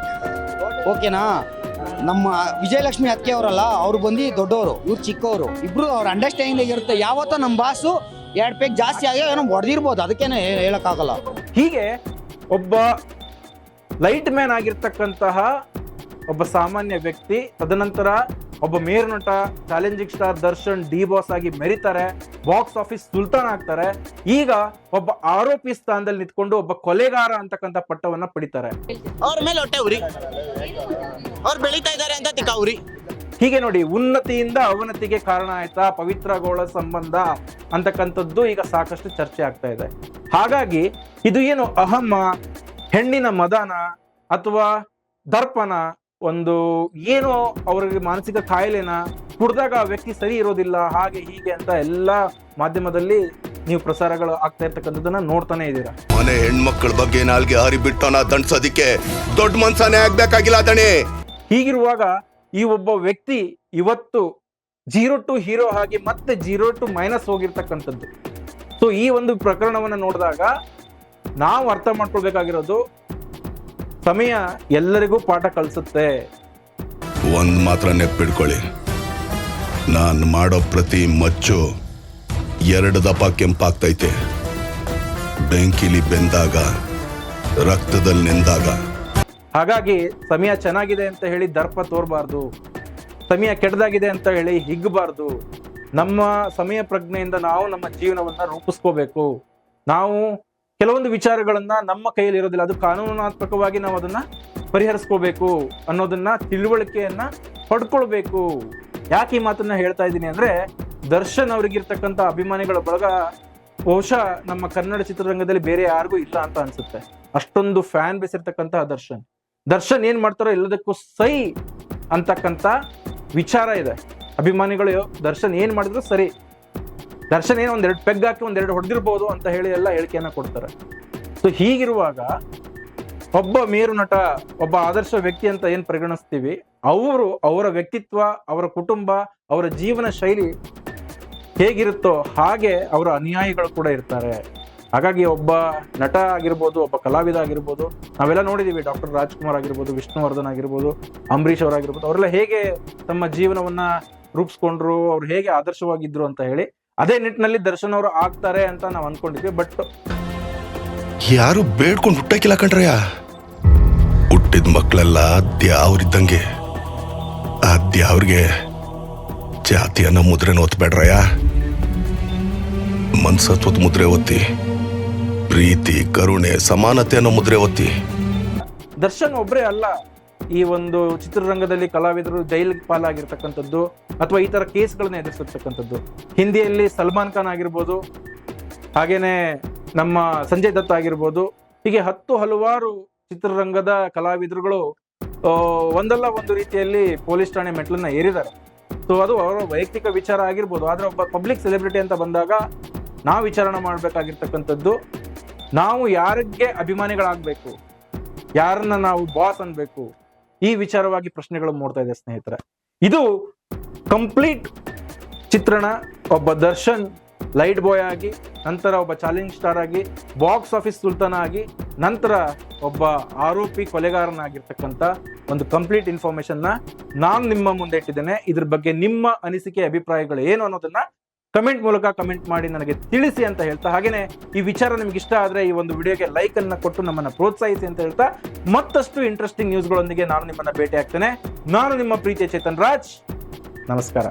ಓಕೆನಾ? ನಮ್ಮ ವಿಜಯಲಕ್ಷ್ಮಿ ಅತ್ತೆ ಅವರಲ್ಲ, ಅವ್ರು ಬಂದು ದೊಡ್ಡವರು ಇವ್ರು ಚಿಕ್ಕವರು. ಇಬ್ರು ಅವ್ರ ಅಂಡರ್ಸ್ಟ್ಯಾಂಡಿಂಗ್ ಇರುತ್ತೆ ಯಾವತ್ತೋ ನಮ್ಮ ಬಾಸು ಎರಡು ಪೇಕ್ ಜಾಸ್ತಿ ಆಗಿ ಏನೋ ಹೊಡೆದಿರ್ಬೋದು ಅದಕ್ಕೇನೆ ಹೇಳಕ್ಕಾಗಲ್ಲ. ಹೀಗೆ ಒಬ್ಬ ಲೈಟ್ ಮ್ಯಾನ್ ಆಗಿರ್ತಕ್ಕಂತಹ ಒಬ್ಬ ಸಾಮಾನ್ಯ ವ್ಯಕ್ತಿ ತದನಂತರ ಒಬ್ಬ ಮೇರು ನಟ challenging star Darshan D Boss ಆಗಿ ಮೆರಿತಾರೆ ಬಾಕ್ಸ್ ಆಫೀಸ್ ಸುಲ್ತಾನ್ ಆಗ್ತಾರೆ ಈಗ ಒಬ್ಬ ಆರೋಪಿ ಸ್ಥಾನದಲ್ಲಿ ನಿಂತ್ಕೊಂಡು ಒಬ್ಬ ಕೊಲೆಗಾರ ಅಂತಕ್ಕಂಥ ಪಟ್ಟವನ್ನ ಪಡಿತಾರೆ. ಅವ್ರ ಮೇಲೆ ಹೊಟ್ಟೆ ಉರಿ. ಅವ್ರು ಬೆಳೀತಾ ಇದ್ದಾರೆ ಅಂತ ತಿಕ್ಕ ಉರಿ. ಹೀಗೆ ನೋಡಿ ಉನ್ನತಿಯಿಂದ ಅವನತಿಗೆ ಕಾರಣ ಆಯ್ತಾ ಪವಿತ್ರ ಗೌಳ ಸಂಬಂಧ ಅಂತಕ್ಕಂಥದ್ದು ಈಗ ಸಾಕಷ್ಟು ಚರ್ಚೆ ಆಗ್ತಾ ಇದೆ. ಹಾಗಾಗಿ ಇದು ಏನು ಅಹಮ್ಮ ಹೆಣ್ಣಿನ ಮದನ ಅಥವಾ ದರ್ಪಣ ಒಂದು ಏನೋ ಅವರಿಗೆ ಮಾನಸಿಕ ಕಾಯಿಲೆನ ಕುಡ್ದಾಗ ಆ ವ್ಯಕ್ತಿ ಸರಿ ಇರೋದಿಲ್ಲ ಹಾಗೆ ಹೀಗೆ ಅಂತ ಎಲ್ಲ ಮಾಧ್ಯಮದಲ್ಲಿ ನೀವು ಪ್ರಸಾರಗಳು ಆಗ್ತಾ ಇರ್ತಕ್ಕಂಥದ್ದನ್ನ ನೋಡ್ತಾನೆ ಇದ್ದೀರಾ? ಮನೆ ಹೆಣ್ಮಕ್ಳ ಬಗ್ಗೆ ನಾಲ್ಗೆ ಹಾರಿ ಬಿಟ್ಟೋಣ ದಂಡ್ಸೋದಿಕ್ಕೆ ದೊಡ್ಡ ಮನ್ಸಾನೆ ಆಗ್ಬೇಕಾಗಿಲ್ಲ ದಣಿ ಹೀಗಿರುವಾಗ ಈ ಒಬ್ಬ ವ್ಯಕ್ತಿ ಇವತ್ತು ಜೀರೋ ಟು ಹೀರೋ ಆಗಿ ಮತ್ತೆ ಜೀರೋ ಟು ಮೈನಸ್ ಹೋಗಿರ್ತಕ್ಕಂಥದ್ದು. ಸೊ ಈ ಒಂದು ಪ್ರಕರಣವನ್ನು ನೋಡಿದಾಗ ನಾವು ಅರ್ಥ ಮಾಡ್ಕೊಳ್ಬೇಕಾಗಿರೋದು ಸಮಯ ಎಲ್ಲರಿಗೂ ಪಾಠ ಕಲಿಸುತ್ತೆ. ಒಂದು ಮಾತ್ರ ನೆಪ್ಪಿಡ್ಕೊಳ್ಳಿ ನಾನು ಮಾಡೋ ಪ್ರತಿ ಮಚ್ಚು ಎರಡು ದಪ ಕೆಂಪಾಗ್ತೈತೆ. ಬೆಂಕಿಲಿ ಬೆಂದಾಗ ರಕ್ತದಲ್ಲಿ ನೆಂದಾಗ. ಹಾಗಾಗಿ ಸಮಯ ಚೆನ್ನಾಗಿದೆ ಅಂತ ಹೇಳಿ ದರ್ಪ ತೋರಬಾರ್ದು. ಸಮಯ ಕೆಟ್ಟದಾಗಿದೆ ಅಂತ ಹೇಳಿ ಹಿಗ್ಗಬಾರ್ದು ನಮ್ಮ ಸಮಯ ಪ್ರಜ್ಞೆಯಿಂದ ನಾವು ನಮ್ಮ ಜೀವನವನ್ನ ರೂಪಿಸ್ಕೋಬೇಕು. ನಾವು ಕೆಲವೊಂದು ವಿಚಾರಗಳನ್ನ ನಮ್ಮ ಕೈಯಲ್ಲಿ ಇರೋದಿಲ್ಲ, ಅದು ಕಾನೂನಾತ್ಮಕವಾಗಿ ನಾವು ಅದನ್ನ ಪರಿಹರಿಸ್ಕೋಬೇಕು ಅನ್ನೋದನ್ನ ತಿಳುವಳಿಕೆಯನ್ನ ಪಡ್ಕೊಳ್ಬೇಕು. ಯಾಕೆ ಈ ಮಾತನ್ನ ಹೇಳ್ತಾ ಇದ್ದೀನಿ ಅಂದ್ರೆ, ದರ್ಶನ್ ಅವ್ರಿಗಿರ್ತಕ್ಕಂಥ ಅಭಿಮಾನಿಗಳ ಬಳಗ ಬಹುಶಃ ನಮ್ಮ ಕನ್ನಡ ಚಿತ್ರರಂಗದಲ್ಲಿ ಬೇರೆ ಯಾರಿಗೂ ಇಲ್ಲ ಅಂತ ಅನ್ಸುತ್ತೆ. ಅಷ್ಟೊಂದು ಫ್ಯಾನ್ ಬೇಸಿರ್ತಕ್ಕಂತಹ ದರ್ಶನ್. ದರ್ಶನ್ ಏನ್ ಮಾಡ್ತಾರೋ ಎಲ್ಲದಕ್ಕೂ ಸೈ ಅಂತಕ್ಕಂಥ ವಿಚಾರ ಇದೆ. ಅಭಿಮಾನಿಗಳು ದರ್ಶನ್ ಏನ್ ಮಾಡಿದ್ರು ಸರಿ. ದರ್ಶನ್ ಏನೋ ಒಂದೆರಡು ಪೆಗ್ ಹಾಕಿ ಒಂದೆರಡು ಹೊಡೆದಿರ್ಬೋದು ಅಂತ ಹೇಳಿ ಎಲ್ಲ ಹೇಳಿಕೆಯನ್ನ ಕೊಡ್ತಾರೆ. ಸೊ ಹೀಗಿರುವಾಗ ಒಬ್ಬ ಮೇರು ನಟ, ಒಬ್ಬ ಆದರ್ಶ ವ್ಯಕ್ತಿ ಅಂತ ಏನು ಪರಿಗಣಿಸ್ತೀವಿ? ಅವರು ಅವರ ವ್ಯಕ್ತಿತ್ವ, ಅವರ ಕುಟುಂಬ, ಅವರ ಜೀವನ ಶೈಲಿ ಹೇಗಿರುತ್ತೋ ಹಾಗೆ ಅವರ ಅನುಯಾಯಿಗಳು ಕೂಡ ಇರ್ತಾರೆ. ಹಾಗಾಗಿ ಒಬ್ಬ ನಟ ಆಗಿರ್ಬೋದು, ಒಬ್ಬ ಕಲಾವಿದ ಆಗಿರ್ಬೋದು, ನಾವೆಲ್ಲ ನೋಡಿದೀವಿ. ಡಾಕ್ಟರ್ ರಾಜ್ಕುಮಾರ್ ಆಗಿರ್ಬೋದು, ವಿಷ್ಣುವರ್ಧನ್ ಆಗಿರ್ಬೋದು, ಅಂಬರೀಷ್ ಅವರಾಗಿರ್ಬೋದು ಅವರೆಲ್ಲ ಹೇಗೆ ತಮ್ಮ ಜೀವನವನ್ನ ರೂಪಿಸ್ಕೊಂಡ್ರು, ಅವ್ರು ಹೇಗೆ ಆದರ್ಶವಾಗಿದ್ರು ಅಂತ ಹೇಳಿ ಅದೇ ನಿಟ್ಟಿನಲ್ಲಿ ದರ್ಶನ್ ಅವರು ಆಗ್ತಾರೆ ಅಂತ ನಾವು ಅನ್ಕೊಂಡಿದ್ವಿ. ಬಟ್ ಯಾರು ಬೇಡ್ಕೊಂಡು ಹುಟ್ಟಕ್ಕಿಲ್ಲ ಕಣ್ರಯ್ಯ. ಹುಟ್ಟಿದ ಮಕ್ಕಳೆಲ್ಲ ದ್ಯಾವ್ರಿದ್ದಂಗೆ ಆ ದ್ಯಾವ್ರಿಗೆ ಜಾತಿಯನ್ನ ಮುದ್ರೆ ನೋತ್ಬೇಡ್ರಯ್ಯ. ಮನ್ಸತ್ವದ ಮುದ್ರೆ ಒತ್ತಿ. ಪ್ರೀತಿ, ಕರುಣೆ ಸಮಾನತೆ ಅನ್ನೋ ಮುದ್ರೆ ಒತ್ತಿ. ದರ್ಶನ್ ಒಬ್ಬರೇ ಅಲ್ಲ. ಈ ಒಂದು ಚಿತ್ರರಂಗದಲ್ಲಿ ಕಲಾವಿದರು ಜೈಲಿಗೆ ಪಾಲಾಗಿರ್ತಕ್ಕಂಥದ್ದು ಅಥವಾ ಈ ತರ ಕೇಸ್ಗಳನ್ನ ಎದುರಿಸಿರ್ತಕ್ಕಂಥದ್ದು ಹಿಂದಿಯಲ್ಲಿ ಸಲ್ಮಾನ್ ಖಾನ್ ಆಗಿರ್ಬೋದು, ಹಾಗೇನೆ ನಮ್ಮ ಸಂಜಯ್ ದತ್ ಆಗಿರ್ಬೋದು, ಹೀಗೆ ಹತ್ತು ಹಲವಾರು ಚಿತ್ರರಂಗದ ಕಲಾವಿದರುಗಳು ಒಂದಲ್ಲ ಒಂದು ರೀತಿಯಲ್ಲಿ ಪೊಲೀಸ್ ಠಾಣೆ ಮೆಟ್ಲನ್ನ ಏರಿದ್ದಾರೆ. ಸೊ ಅದು ಅವರ ವೈಯಕ್ತಿಕ ವಿಚಾರ ಆಗಿರ್ಬೋದು, ಆದ್ರೆ ಒಬ್ಬ ಪಬ್ಲಿಕ್ ಸೆಲೆಬ್ರಿಟಿ ಅಂತ ಬಂದಾಗ ನಾವು ವಿಚಾರಣೆ ಮಾಡ್ಬೇಕಾಗಿರ್ತಕ್ಕಂಥದ್ದು. ನಾವು ಯಾರಿಗೆ ಅಭಿಮಾನಿಗಳಾಗಬೇಕು? ಯಾರನ್ನ ನಾವು ಬಾಸ್ ಅನ್ಬೇಕು? ಈ ವಿಚಾರವಾಗಿ ಪ್ರಶ್ನೆಗಳು ಮೂಡ್ತಾ ಇದೆ ಸ್ನೇಹಿತರೆ. ಇದು ಕಂಪ್ಲೀಟ್ ಚಿತ್ರಣ, ಒಬ್ಬ ದರ್ಶನ್ ಲೈಟ್ ಬಾಯ್ ಆಗಿ, ನಂತರ ಒಬ್ಬ ಚಾಲೆಂಜ್ ಸ್ಟಾರ್ ಆಗಿ ಬಾಕ್ಸ್ ಆಫೀಸ್ ಸುಲ್ತಾನ ಆಗಿ, ನಂತರ ಒಬ್ಬ ಆರೋಪಿ ಕೊಲೆಗಾರನಾಗಿರ್ತಕ್ಕಂಥ ಒಂದು ಕಂಪ್ಲೀಟ್ ಇನ್ಫಾರ್ಮೇಶನ್ನ ನಾನು ನಿಮ್ಮ ಮುಂದೆ ಇಟ್ಟಿದ್ದೇನೆ. ಇದ್ರ ಬಗ್ಗೆ ನಿಮ್ಮ ಅನಿಸಿಕೆ, ಅಭಿಪ್ರಾಯಗಳು ಏನು ಅನ್ನೋದನ್ನ ಕಮೆಂಟ್ ಮೂಲಕ ಕಮೆಂಟ್ ಮಾಡಿ ನನಗೆ ತಿಳಿಸಿ ಅಂತ ಹೇಳ್ತಾ. ಹಾಗೇನೆ ಈ ವಿಚಾರ ನಿಮ್ಗೆ ಇಷ್ಟ ಆದ್ರೆ ಈ ಒಂದು ವಿಡಿಯೋಗೆ ಲೈಕ್ ಅನ್ನ ಕೊಟ್ಟು ನಮ್ಮನ್ನ ಪ್ರೋತ್ಸಾಹಿಸಿ ಅಂತ ಹೇಳ್ತಾ. ಮತ್ತಷ್ಟು ಇಂಟ್ರೆಸ್ಟಿಂಗ್ ನ್ಯೂಸ್ಗಳೊಂದಿಗೆ ನಾನು ನಿಮ್ಮನ್ನ ಭೇಟಿ ಆಗ್ತೇನೆ ನಾನು ನಿಮ್ಮ ಪ್ರೀತಿಯ ಚೇತನ್ ರಾಜ್. ನಮಸ್ಕಾರ.